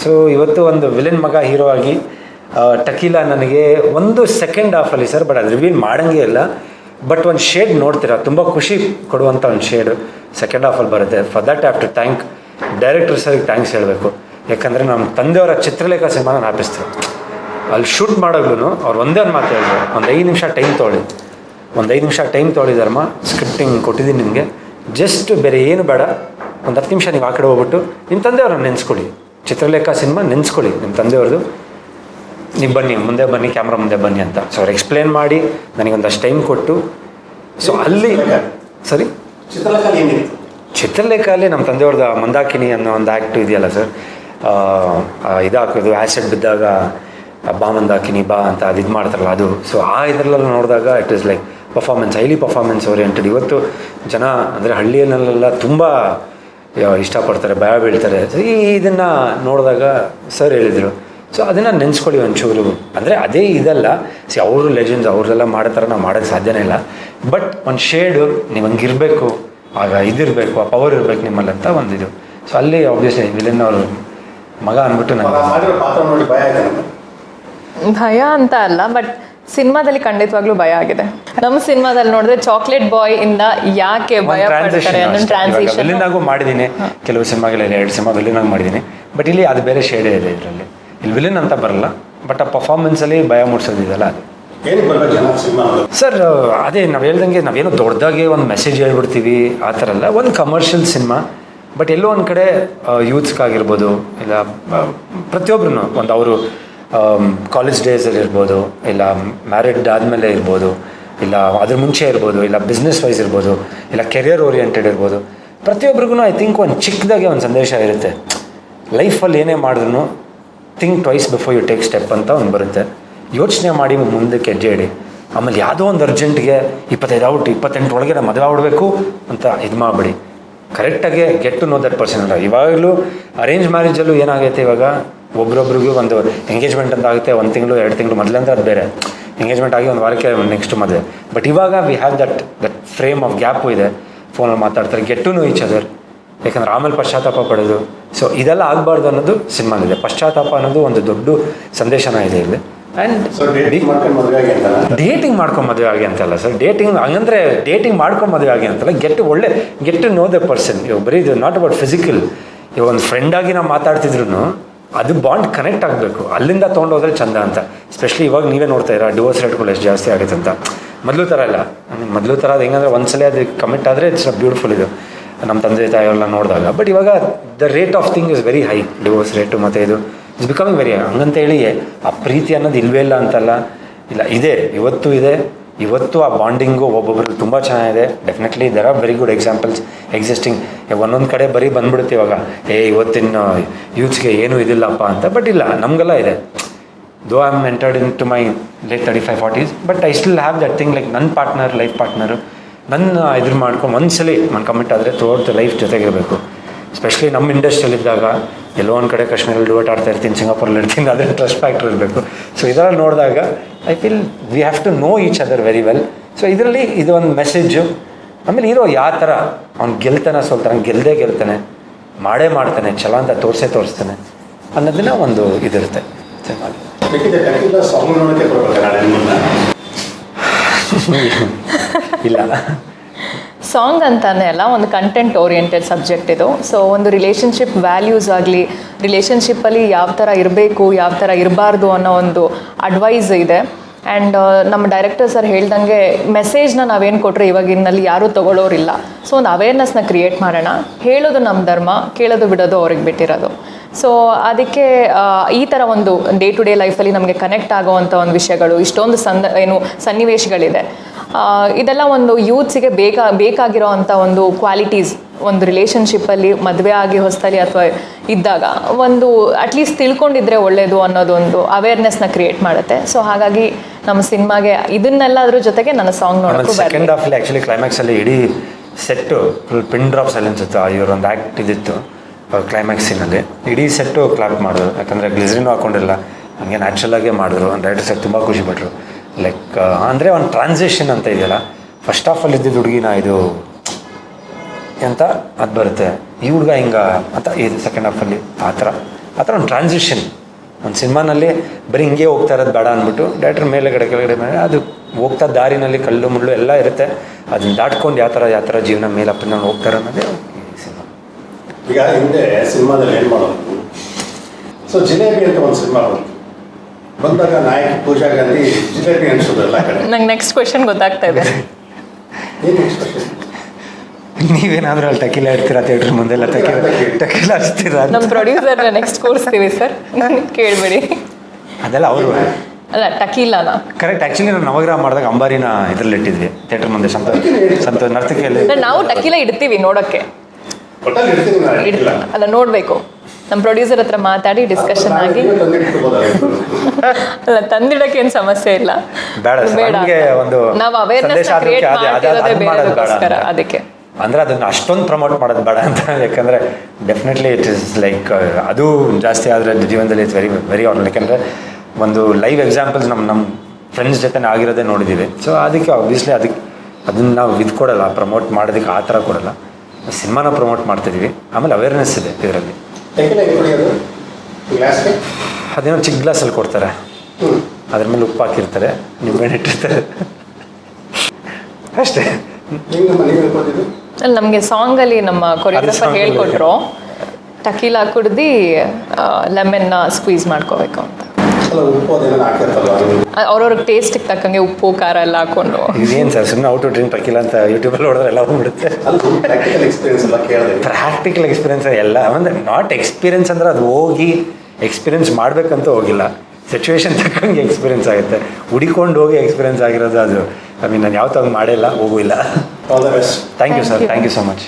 ಸೊ ಇವತ್ತು ಒಂದು ವಿಲನ್ ಮಗ ಹೀರೋ ಆಗಿ ಟಕೀಲ ನನಗೆ ಒಂದು ಸೆಕೆಂಡ್ ಹಾಫಲ್ಲಿ ಸರ್, ಬಟ್ ಅದು ರಿವೀಲ್ ಮಾಡಂಗೆ ಇಲ್ಲ. ಬಟ್ ಒಂದು ಶೇಡ್ ನೋಡ್ತೀರಾ? ತುಂಬ ಖುಷಿ ಕೊಡುವಂಥ ಒಂದು ಶೇಡ್ ಸೆಕೆಂಡ್ ಹಾಫಲ್ಲಿ ಬರುತ್ತೆ. For that have to thank director ಸರ್ಗೆ ಥ್ಯಾಂಕ್ಸ್ ಹೇಳಬೇಕು. ಯಾಕಂದರೆ ನಮ್ಮ ತಂದೆಯವರ ಚಿತ್ರಲೇಖಾ ಸಿನಿಮಾನ ನಾಪಿಸ್ತಾರೆ. ಅಲ್ಲಿ ಶೂಟ್ ಮಾಡೋಗ್ಲೂ ಅವ್ರು ಒಂದೇ ಒಂದು ಮಾತು ಹೇಳಿದ್ರು ಒಂದು ಐದು ನಿಮಿಷ ಟೈಮ್ ತೊಗೊಳ್ಳಿ. ಒಂದು ಐದು ನಿಮಿಷ ಟೈಮ್ ತೊಗೊಳಿದಾರಮ್ಮ ಸ್ಕ್ರಿಪ್ಟಿಂಗ್ ಕೊಟ್ಟಿದ್ದೀನಿ ನಿಮಗೆ. ಜಸ್ಟ್ ಬೇರೆ ಏನು ಬೇಡ. ಒಂದು ಹತ್ತು ನಿಮಿಷ ನೀವು ಆ ಕಡೆ ಹೋಗ್ಬಿಟ್ಟು ನಿಮ್ಮ ತಂದೆಯವ್ರನ್ನ ನೆನೆಸ್ಕೊಳ್ಳಿ. ಚಿತ್ರಲೇಖಾ ಸಿನಿಮಾ ನೆನೆಸ್ಕೊಳ್ಳಿ ನಿಮ್ಮ ತಂದೆಯವ್ರದ್ದು. ನೀವು ಬನ್ನಿ, ಮುಂದೆ ಬನ್ನಿ ಕ್ಯಾಮ್ರಾ ಮುಂದೆ ಬನ್ನಿ ಅಂತ. ಸೊ ಅವ್ರು ಎಕ್ಸ್ಪ್ಲೇನ್ ಮಾಡಿ, ನನಗೊಂದಷ್ಟು ಟೈಮ್ ಕೊಟ್ಟು. ಸೊ ಅಲ್ಲಿ ಸರಿ? ಚಿತ್ರಲೇಖ ಏನಿತ್ತು ಚಿತ್ರಲೇಖಲ್ಲಿ ನಮ್ಮ ತಂದೆಯವ್ರದ್ದು ಮಂದಾಕಿನಿ ಅನ್ನೋ ಒಂದು ಆ್ಯಕ್ಟ್ ಇದೆಯಲ್ಲ ಸರ್ ಇದು ಹಾಕೋದು ಆ್ಯಸಿಡ್ ಬಿದ್ದಾಗ ಬಾ ಮಂದಾಕಿನಿ ಬಾ ಅಂತ ಅದು ಇದು ಮಾಡ್ತಾರಲ್ಲ ಅದು. ಸೊ ಆ ಇದರಲ್ಲೆಲ್ಲ ನೋಡಿದಾಗ it is like performance highly performance oriented ಇವತ್ತು ಜನ ಅಂದರೆ ಹಳ್ಳಿಯಲ್ಲೆಲ್ಲ ತುಂಬ ಇಷ್ಟಪಡ್ತಾರೆ, ಭಯ ಬೀಳ್ತಾರೆ. ಸೊ ಈ ಇದನ್ನು ನೋಡಿದಾಗ ಸರ್ ಹೇಳಿದರು. ಸೊ ಅದನ್ನು ನೆನೆಸ್ಕೊಳ್ಳಿ ಒಂಚೂರು. ಅಂದರೆ ಅದೇ ಇದಲ್ಲ. ಸಿ ಅವರು ಲೆಜೆಂಡ್ಸ್ ಅವ್ರದೆಲ್ಲ ಮಾಡೋ ಥರ ನಾವು ಮಾಡೋಕ್ಕೆ ಸಾಧ್ಯನೇ ಇಲ್ಲ. ಬಟ್ ಒಂದು ಶೇಡು ನೀವು ಹಂಗಿರಬೇಕು ಆಗ ಇದಿರಬೇಕು ಆ ಪವರ್ ಇರಬೇಕು ನಿಮ್ಮಲ್ಲಿ ಅಂತ ಒಂದು ಇದು. ಸೊ ಅಲ್ಲಿ ಆಬ್ವಿಯಸ್ಲಿ ವಿಲನ್ ಅವರು ಮಗ ಅಂದ್ಬಿಟ್ಟು ನಾನು ನನಗೆ ಪಾತ್ರ ನೋಡಿ ಭಯ ಆಯ್ತು ಭಯ ಅಂತ ಅಲ್ಲ ಬಟ್ ಸಿನಿಮಾದಲ್ಲಿ ಖಂಡಿತವಾಗ್ಲೂ ಭಯ ಆಗಿದೆ. ನಮ್ಮ ಸಿನಿಮಾದಲ್ಲಿ ನೋಡಿದ್ರೆ ಚಾಕ್ಲೇಟ್ ಬಾಯ್ ಇಂದ ಯಾಕೆ ಭಯ ಪಡ್ತಾರೆ ಅನ್ನೋ ಟ್ರಾನ್ಸಿಷನ್ ಮಾಡಿದ್ದೀನಿ ಕೆಲವು ಸಿನಿಮಾಗಳಲ್ಲಿ ಎರಡು ಸಿನಿಮಾ ಮಾಡಿದ್ದೀನಿ ಬಟ್ ಇಲ್ಲಿ ಅದು ಬೇರೆ ಶೇಡೇ ಇದೆ ಇದರಲ್ಲಿ. ಇಲ್ಲಿ ವಿಲನ್ ಅಂತ ಬರಲ್ಲ ಬಟ್ ಆ ಪರ್ಫಾರ್ಮೆನ್ಸಲ್ಲಿ ಭಯ ಮೂಡಿಸೋದಿದೆಯಲ್ಲ ಅದು. ಸರ್ ಅದೇ ನಾವು ಹೇಳ್ದಂಗೆ ನಾವೇನೋ ದೊಡ್ಡದಾಗಿ ಒಂದು ಮೆಸೇಜ್ ಹೇಳ್ಬಿಡ್ತೀವಿ ಆ ಥರ ಅಲ್ಲ. ಒಂದು ಕಮರ್ಷಿಯಲ್ ಸಿನಿಮಾ ಬಟ್ ಎಲ್ಲೋ ಒಂದು ಕಡೆ ಯೂತ್ಸ್ಗಾಗಿರ್ಬೋದು ಇಲ್ಲ ಪ್ರತಿಯೊಬ್ಬರು ಒಂದು ಅವರು ಕಾಲೇಜ್ ಡೇಸಲ್ಲಿ ಇರ್ಬೋದು ಇಲ್ಲ ಮ್ಯಾರಿಡ್ ಆದಮೇಲೆ ಇರ್ಬೋದು ಇಲ್ಲ ಅದ್ರ ಮುಂಚೆ ಇರ್ಬೋದು ಇಲ್ಲ ಬಿಸ್ನೆಸ್ ವೈಸ್ ಇರ್ಬೋದು ಇಲ್ಲ ಕೆರಿಯರ್ ಓರಿಯೆಂಟೆಡ್ ಇರ್ಬೋದು. ಪ್ರತಿಯೊಬ್ಬರಿಗೂ ಐ ಥಿಂಕ್ ಒಂದು ಚಿಕ್ಕದಾಗೆ ಒಂದು ಸಂದೇಶ ಇರುತ್ತೆ. ಲೈಫಲ್ಲಿ ಏನೇ ಮಾಡಿದ್ರು think twice before you take step ಅಂತ ಒಂದು ಬರುತ್ತೆ. ಯೋಚನೆ ಮಾಡಿ ಮುಂದಕ್ಕೆ ಹೆಜ್ಜೆ ಇಡಿ ಆಮೇಲೆ ಯಾವುದೋ ಒಂದು ಅರ್ಜೆಂಟ್ಗೆ ಇಪ್ಪತ್ತೈದು ಔಟ್ ಇಪ್ಪತ್ತೆಂಟು ಒಳಗೆ ನಾನು ಮದುವೆ ಆಡಬೇಕು ಅಂತ ಇದು ಮಾಡಬೇಡಿ. ಕರೆಕ್ಟಾಗಿ get to know that person ಅಲ್ಲ. ಇವಾಗಲೂ ಅರೇಂಜ್ ಮ್ಯಾರೇಜಲ್ಲೂ ಏನಾಗೈತೆ ಇವಾಗ? ಒಬ್ರೊಬ್ರಿಗೂ ಒಂದು ಎಂಗೇಜ್ಮೆಂಟ್ ಅಂತ ಆಗುತ್ತೆ. ಒಂದು ತಿಂಗಳು, ಎರಡು ತಿಂಗಳು ಮೊದಲಂತ ಅದು ಬೇರೆ. ಎಂಗೇಜ್ಮೆಂಟ್ ಆಗಿ ಒಂದು ವಾರಕ್ಕೆ ನೆಕ್ಸ್ಟ್ ಮದುವೆ. ಬಟ್ ಇವಾಗ we have that that frame of gap ಇದೆ. ಫೋನಲ್ಲಿ ಮಾತಾಡ್ತಾರೆ. Get to know each other ಯಾಕಂದ್ರೆ ಆಮೇಲೆ ಪಶ್ಚಾತ್ತಾಪ ಪಡೋದು. ಸೊ ಇದೆಲ್ಲ ಆಗಬಾರ್ದು ಅನ್ನೋದು ಸಿನಿಮಾಲಿದೆ ಪಶ್ಚಾತ್ತಾಪ ಅನ್ನೋದು ಒಂದು ದೊಡ್ಡ ಸಂದೇಶನ ಇದೆ ಇಲ್ಲಿ. ಆ್ಯಂಡ್ ಡೇಟಿಂಗ್ ಮಾಡ್ಕೊಂಡು ಮದುವೆ ಆಗಿ ಅಂತಲ್ಲ? ಸರ್ ಡೇಟಿಂಗ್ ಹಂಗಂದ್ರೆ ಡೇಟಿಂಗ್ ಮಾಡ್ಕೊಂಡು ಮದುವೆ ಆಗಿ ಅಂತಲ್ಲ. ಗೆಟ್ ಒಳ್ಳೆ get to know the person ಇವಾಗ ಬರೀ ಇದು ನಾಟ್ ಅಬೌಟ್ ಫಿಸಿಕಲ್ ಇವಾಗ ಒಂದು ಫ್ರೆಂಡ್ ಆಗಿ ನಾವು ಮಾತಾಡ್ತಿದ್ರು ಅದು ಬಾಂಡ್ ಕನೆಕ್ಟ್ ಆಗಬೇಕು. ಅಲ್ಲಿಂದ ತೊಗೊಂಡೋದ್ರೆ ಚಂದ ಅಂತ. ಸ್ಪೆಷಲಿ ಇವಾಗ ನೀವೇ ನೋಡ್ತಾ ಇರೋ ಡಿವೋರ್ಸ್ ರೇಟ್ಗಳು ಎಷ್ಟು ಜಾಸ್ತಿ ಆಗುತ್ತೆ ಅಂತ. ಮೊದಲು ಥರ ಇಲ್ಲ. ಮೊದಲು ಥರ ಅದು ಹೆಂಗಂದ್ರೆ ಒಂದ್ಸಲ ಅದು ಕಮಿಟ್ ಆದರೆ ಇಟ್ಸ್ ಬ್ಯೂಟಿಫುಲ್ ಇದು. ನಮ್ಮ ತಂದೆ ತಾಯಿಯೆಲ್ಲ ನೋಡಿದಾಗ. ಬಟ್ ಇವಾಗ the rate of thing is very high divorce rate ಮತ್ತು ಇದು ಇಟ್ಸ್ ಬಿಕಮಿಂಗ್ ವೆರಿ ಹಂಗಂತ ಹೇಳಿ ಆ ಪ್ರೀತಿ ಅನ್ನೋದು ಇಲ್ವೇ ಇಲ್ಲ ಅಂತಲ್ಲ. ಇಲ್ಲ, ಇದೆ. ಇವತ್ತು ಇದೆ. ಇವತ್ತು ಆ ಬಾಂಡಿಂಗು ಒಬ್ಬೊಬ್ರಿಗೆ ತುಂಬ ಚೆನ್ನಾಗಿದೆ. Definitely there are very good examples existing ಒಂದೊಂದು ಕಡೆ ಬರೀ ಬಂದ್ಬಿಡುತ್ತೆ ಇವಾಗ. ಏ, ಇವತ್ತಿನ ಯೂತ್ಸ್ಗೆ ಏನೂ ಇದಿಲ್ಲಪ್ಪ ಅಂತ. ಬಟ್ ಇಲ್ಲ, ನಮಗೆಲ್ಲ ಇದೆ. Though I am entered into my late thirty five forties but I still have that thing like ನನ್ನ ಪಾರ್ಟ್ನರ್ ಲೈಫ್ ಪಾರ್ಟ್ನರು ನನ್ನ ಇದ್ರ ಮಾಡ್ಕೊಂಡು ಒಂದ್ಸಲಿ ನಾನು ಕಮಿಟ್ ಆದರೆ ತೋರ್ತ ಲೈಫ್ ದ ಲೈಫ್ ಜೊತೆಗಿರಬೇಕು ಸ್ಪೆಷಲಿ ನಮ್ಮ ಇಂಡಸ್ಟ್ರಿಯಲ್ಲಿ ಇದ್ದಾಗ ಎಲ್ಲೋ ಒಂದು ಕಡೆ ಕಾಶ್ಮೀರಲ್ಲಿ ಡಿವೈಟ್ ಆಡ್ತಾ ಇರ್ತೀನಿ ಸಿಂಗಾಪುರಲ್ಲಿ ಇರ್ತೀನಿ ಅದೇ ಟ್ರಸ್ಟ್ ಫ್ಯಾಕ್ಟ್ರಿ ಇರಬೇಕು. ಸೊ ಇದೆಲ್ಲ ನೋಡಿದಾಗ I feel we have to know each other very well so ಇದರಲ್ಲಿ ಇದು ಒಂದು ಮೆಸೇಜು ಆಮೇಲೆ ಇರೋ ಯಾವ ಥರ ಅವ್ನು ಗೆಲ್ತಾನೆ ಸೋಲ್ತಾನೆ ಗೆಲ್ಲದೆ ಗೆಲ್ತಾನೆ ಮಾಡೇ ಮಾಡ್ತಾನೆ ಛಲ ಅಂತ ತೋರಿಸೇ ತೋರಿಸ್ತಾನೆ ಅನ್ನೋದನ್ನ ಒಂದು ಇದಿರುತ್ತೆ. ಸಿನಿಮಾಲಿ ಇಲ್ಲ. ಸಾಂಗ್ ಅಂತಾನೆ ಅಲ್ಲ, ಒಂದು ಕಂಟೆಂಟ್ ಓರಿಯೆಂಟೆಡ್ ಸಬ್ಜೆಕ್ಟ್ ಇದು. ಸೊ ಒಂದು ರಿಲೇಷನ್ಶಿಪ್ ವ್ಯಾಲ್ಯೂಸ್ ಆಗಲಿ ರಿಲೇಷನ್ಶಿಪ್ಪಲ್ಲಿ ಯಾವ ಥರ ಇರಬೇಕು, ಯಾವ ಥರ ಇರಬಾರ್ದು ಅನ್ನೋ ಒಂದು ಅಡ್ವೈಸ್ ಇದೆ. ಆ್ಯಂಡ್ ನಮ್ಮ ಡೈರೆಕ್ಟರ್ ಸರ್ ಹೇಳ್ದಂಗೆ ಮೆಸೇಜ್ನ ನಾವೇನು ಕೊಟ್ಟರೆ ಇವಾಗಿನಲ್ಲಿ ಯಾರೂ ತಗೊಳ್ಳೋರಿಲ್ಲ. ಸೊ ಒಂದು ಅವೇರ್ನೆಸ್ನ ಕ್ರಿಯೇಟ್ ಮಾಡೋಣ. ಹೇಳೋದು ನಮ್ಮ ಧರ್ಮ, ಕೇಳೋದು ಬಿಡೋದು ಅವ್ರಿಗೆ ಬಿಟ್ಟಿರೋದು. ಸೊ ಅದಕ್ಕೆ ಈ ಥರ ಒಂದು ಡೇ ಟು ಡೇ ಲೈಫಲ್ಲಿ ನಮಗೆ ಕನೆಕ್ಟ್ ಆಗೋವಂಥ ಒಂದು ವಿಷಯಗಳು, ಇಷ್ಟೊಂದು ಸಂದ, ಏನು ಸನ್ನಿವೇಶಗಳಿದೆ. ಇದೆಲ್ಲ ಒಂದು ಯೂತ್ಸಿಗೆ ಬೇಕಾ ಬೇಕಾಗಿರೋ ಅಂಥ ಒಂದು ಕ್ವಾಲಿಟೀಸ್ ಒಂದು ರಿಲೇಷನ್ಶಿಪ್ಪಲ್ಲಿ ಮದುವೆ ಆಗಿ ಹೊಸದಲ್ಲಿ ಅಥವಾ ಇದ್ದಾಗ ಒಂದು ಅಟ್ಲೀಸ್ಟ್ ತಿಳ್ಕೊಂಡಿದ್ರೆ ಒಳ್ಳೆಯದು ಅನ್ನೋದೊಂದು ಅವೇರ್ನೆಸ್ನ ಕ್ರಿಯೇಟ್ ಮಾಡುತ್ತೆ. ಸೊ ಹಾಗಾಗಿ ನಮ್ಮ ಸಿನಿಮಾಗೆ ಇದನ್ನೆಲ್ಲದ್ರ ಜೊತೆಗೆ ನನ್ನ ಸಾಂಗ್ ನೋಡೋದು ಸೆಕೆಂಡ್ ಹಾಫಲ್ಲಿ ಆ್ಯಕ್ಚುಲಿ ಕ್ಲೈಮ್ಯಾಕ್ಸಲ್ಲಿ ಇಡೀ set full pin drop silence ಇತ್ತು. ಇವರೊಂದು ಒಂದು ಆ್ಯಕ್ಟ್ ಇದಿತ್ತು ಕ್ಲೈಮ್ಯಾಕ್ಸ್ ಸೀನಲ್ಲಿ ಇಡೀ ಸೆಟ್ಟು ಕ್ಲಾಪ್ ಮಾಡಿದ್ರು. ಯಾಕಂದರೆ ಗ್ಲಿಸ್ರಿನೂ ಹಾಕೊಂಡಿಲ್ಲ. ಹಂಗೆ ನ್ಯಾಚುರಲಾಗೇ ಮಾಡಿದ್ರು. ಡೈರೆಕ್ಟರ್ ಸರ್ ತುಂಬ ಖುಷಿಪಟ್ಟರು ಲೈಕ್ ಅಂದರೆ ಒಂದು ಟ್ರಾನ್ಸಿಷನ್ ಅಂತ ಇದೆಯಲ್ಲ? ಫಸ್ಟ್ ಆಫ್ ಆಲ್ ಇದ್ದಿದ್ದು ಹುಡುಗಿನ ಇದು ಅಂತ ಅದು ಬರುತ್ತೆ. ಈ ಹುಡುಗ ಹಿಂಗ ಅಂತ ಇದು ಸೆಕೆಂಡ್ ಹಾಫಲ್ಲಿ ಆ ಥರ. ಆ ಥರ ಒಂದು ಟ್ರಾನ್ಸಿಷನ್ ಒಂದು ಸಿನಿಮಾನಲ್ಲಿ ಬರೀ ಹಿಂಗೆ ಹೋಗ್ತಾ ಇರೋದು ಬೇಡ ಅಂದ್ಬಿಟ್ಟು ಡೈರೆಕ್ಟರ್ ಮೇಲೆಗಡೆ, ಕೆಳಗಡೆ ಮೇಲೆ ಅದು ಹೋಗ್ತಾ ದಾರಿನಲ್ಲಿ ಕಲ್ಲು, ಮುಳ್ಳು ಎಲ್ಲ ಇರುತ್ತೆ. ಅದನ್ನ ದಾಟ್ಕೊಂಡು ಯಾವ ಥರ ಯಾವ ಥರ ಜೀವನ ಮೇಲೆ ಅಪ್ಪ ಹೋಗ್ತಾರೆ ಅನ್ನೋದೇ ಸಿನಿಮಾ. ಈಗ ಹಿಂದೆ ಸಿನಿಮಾದಲ್ಲಿ ಏನು ಮಾಡೋದು? ಸೊ ಜಿಲೇಬಿ ಅಂತ ಒಂದು ಸಿನಿಮಾ ಬಂತು. ಬಂದಾಗ ನಾಯಕಿ ಪೂಜಾ ಗಾಂಧಿ ಜಿಲೇಬಿ ಅನ್ಸೋದು ಎಲ್ಲ ಕಡೆ. ನಂಗೆ ನೆಕ್ಸ್ಟ್ ಕ್ವೆಶನ್ ಗೊತ್ತಾಗ್ತಾ ಇದೆ. ಏನು ಎಕ್ಸ್ಪ್ರೆಷನ್ ನೀವೇನಾದರೂ ಅಲ್ಲಿ ಟಕೀಲ ಇಡ್ತೀರಾ ಥಿಯೇಟ್ರ್ ಮುಂದೆಲ್ಲ? ಟಕೀಲ ಟಕೀಲ ಹಚ್ತೀರಾ? ನಮ್ಮ ಪ್ರೊಡ್ಯೂಸರ್ನ ನೆಕ್ಸ್ಟ್ ಕೂರಿಸ್ತೀವಿ ಸರ್ ನನಗೆ ಕೇಳಬೇಡಿ. ಅದೆಲ್ಲ ಅವರು. ಅಲ್ಲ ಟಕೀಲಾನ. ಕರೆಕ್ಟ್ ಆ್ಯಕ್ಚುಲಿ ನಾವು ನವಗ್ರಹ ಮಾಡಿದಾಗ ಅಂಬಾರಿನ ಇದರಲ್ಲಿ ಇಟ್ಟಿದ್ವಿ. ಥಿಯೇಟ್ರ್ ಮುಂದೆ ಸಂತ ಸಂತ ನರ್ತಕಿಯಲ್ಲಿ ನಾವು ಟಕೀಲ ಇಡ್ತೀವಿ ನೋಡೋಕ್ಕೆ. ಅಲ್ಲ ನೋಡಬೇಕು. ನಮ್ಮ ಪ್ರೊಡ್ಯೂಸರ್ ಹತ್ರ ಮಾತಾಡಿ ಡಿಸ್ಕಷನ್ ಆಗಿ. ಅಲ್ಲ ತಂದಿಡಕ್ಕೆ ಏನು ಸಮಸ್ಯೆ ಇಲ್ಲ. ಬೇಡ ಒಂದು ನಾವು ಅವೇರ್ನೆಸ್ ಅದಕ್ಕೆ ಕ್ರಿಯೇಟ್ ಮಾಡ್ತಿರೋದೇ ಬೇರೆದಕ್ಕೋಸ್ಕರ ಅದಕ್ಕೆ. ಅಂದ್ರೆ ಅದನ್ನ ಅಷ್ಟೊಂದು ಪ್ರಮೋಟ್ ಮಾಡೋದು ಬೇಡ ಅಂತ ಯಾಕಂದ್ರೆ ಡೆಫಿನೆಟ್ಲಿ ಇಟ್ ಇಸ್ ಲೈಕ್ ಅದು ಜಾಸ್ತಿ ಆದರೆ ಜೀವನದಲ್ಲಿ ಇಟ್ಸ್ ವೆರಿ ವೆರಿ ಆನ್ ಯಾಕಂದ್ರೆ ಒಂದು ಲೈವ್ ಎಕ್ಸಾಂಪಲ್ಸ್ ನಮ್ಮ ನಮ್ಮ ಫ್ರೆಂಡ್ಸ್ ಜೊತೆ ಆಗಿರೋದೇ ನೋಡಿದ್ದೀವಿ ಸೊ ಅದಕ್ಕೆ ಆಬ್ವಿಯಸ್ಲಿ ಅದಕ್ಕೆ ಅದನ್ನ ನಾವು ಇದು ಕೊಡಲ್ಲ ಪ್ರಮೋಟ್ ಮಾಡೋದಕ್ಕೆ ಆ ಥರ ಕೊಡಲ್ಲ. ಸಿನಿಮಾನ ಪ್ರಮೋಟ್ ಮಾಡ್ತಿದ್ದೀವಿ ಆಮೇಲೆ ಅವೇರ್ನೆಸ್ ಇದೆ ಇದರಲ್ಲಿ. ತೆಗಿಲ ಕುಡಿಯೋದು ಗ್ಲಾಸ್ಗೆ ಅದೇನೋ ಚಿಕ್ಕ ಗ್ಲಾಸಲ್ಲಿ ಕೊಡ್ತಾರೆ. ಅದ್ರ ಮೇಲೆ ಉಪ್ಪು ಹಾಕಿರ್ತಾರೆ. ನಿಂಬೆಹಣ್ಣು ಇಟ್ಟಿರ್ತಾರೆ. ಅಷ್ಟೇ. ನಿಮ್ಗೆ ಅಲ್ಲಿ ನಮಗೆ ಸಾಂಗಲ್ಲಿ ನಮ್ಮ ಕೊರಿಯೋಗ್ರಾಫರ್. ಹೇಳ್ಕೊಟ್ರು. ಟಕೀಲಾ ಕುಡ್ದು ಲೆಮನ್ನ ಸ್ಕ್ವೀಸ್ ಮಾಡ್ಕೋಬೇಕು. ಅಂತ ಅಲ್ಲ ಉಪ್ಪು ಅದೇನೋ ಹಾಕಿರ್ತಲ್ವ ನೀವು ಅವ್ರವ್ರ ಟೇಸ್ಟಿಗೆ ತಕ್ಕಂಗೆ ಉಪ್ಪು ಖಾರ ಎಲ್ಲ ಹಾಕೊಂಡು. ಇದೇನು ಸರ್ ಸುಮ್ಮನೆ ಔಟ್ ಡ್ರಿಂಕ್ ಟಕಿಲ್ಲ ಅಂತ ಯೂಟ್ಯೂಬಲ್ಲಿ ನೋಡಿದ್ರೆ ಎಲ್ಲ ಹೋಗ್ಬಿಡುತ್ತೆ. ಅಲ್ಲಿ ಪ್ರಾಕ್ಟಿಕಲ್ ಎಕ್ಸ್ಪೀರಿಯನ್ಸ್ ಎಲ್ಲ ಕೇಳಿದೆ. ಪ್ರಾಕ್ಟಿಕಲ್ ಎಕ್ಸ್ಪೀರಿಯನ್ಸ್ ಎಲ್ಲ ಅಂದರೆ ನಾಟ್ ಎಕ್ಸ್ಪೀರಿಯನ್ಸ್ ಅಂದ್ರೆ ಅದು ಹೋಗಿ ಎಕ್ಸ್ಪೀರಿಯನ್ಸ್ ಮಾಡಬೇಕಂತ ಹೋಗಿಲ್ಲ. ಸಿಚುವೇಶನ್ ತಕ್ಕಂಗೆ ಎಕ್ಸ್ಪೀರಿಯನ್ಸ್ ಆಗುತ್ತೆ. ಹುಡಿಕೊಂಡು ಹೋಗಿ ಎಕ್ಸ್ಪೀರಿಯನ್ಸ್ ಆಗಿರೋದು ಅದು. ಐ ಮೀನ್ ನಾನು ಯಾವ ಥರ ಮಾಡಿಲ್ಲ ಹೋಗೂ ಇಲ್ಲ. All the best thank you sir. Thank you so much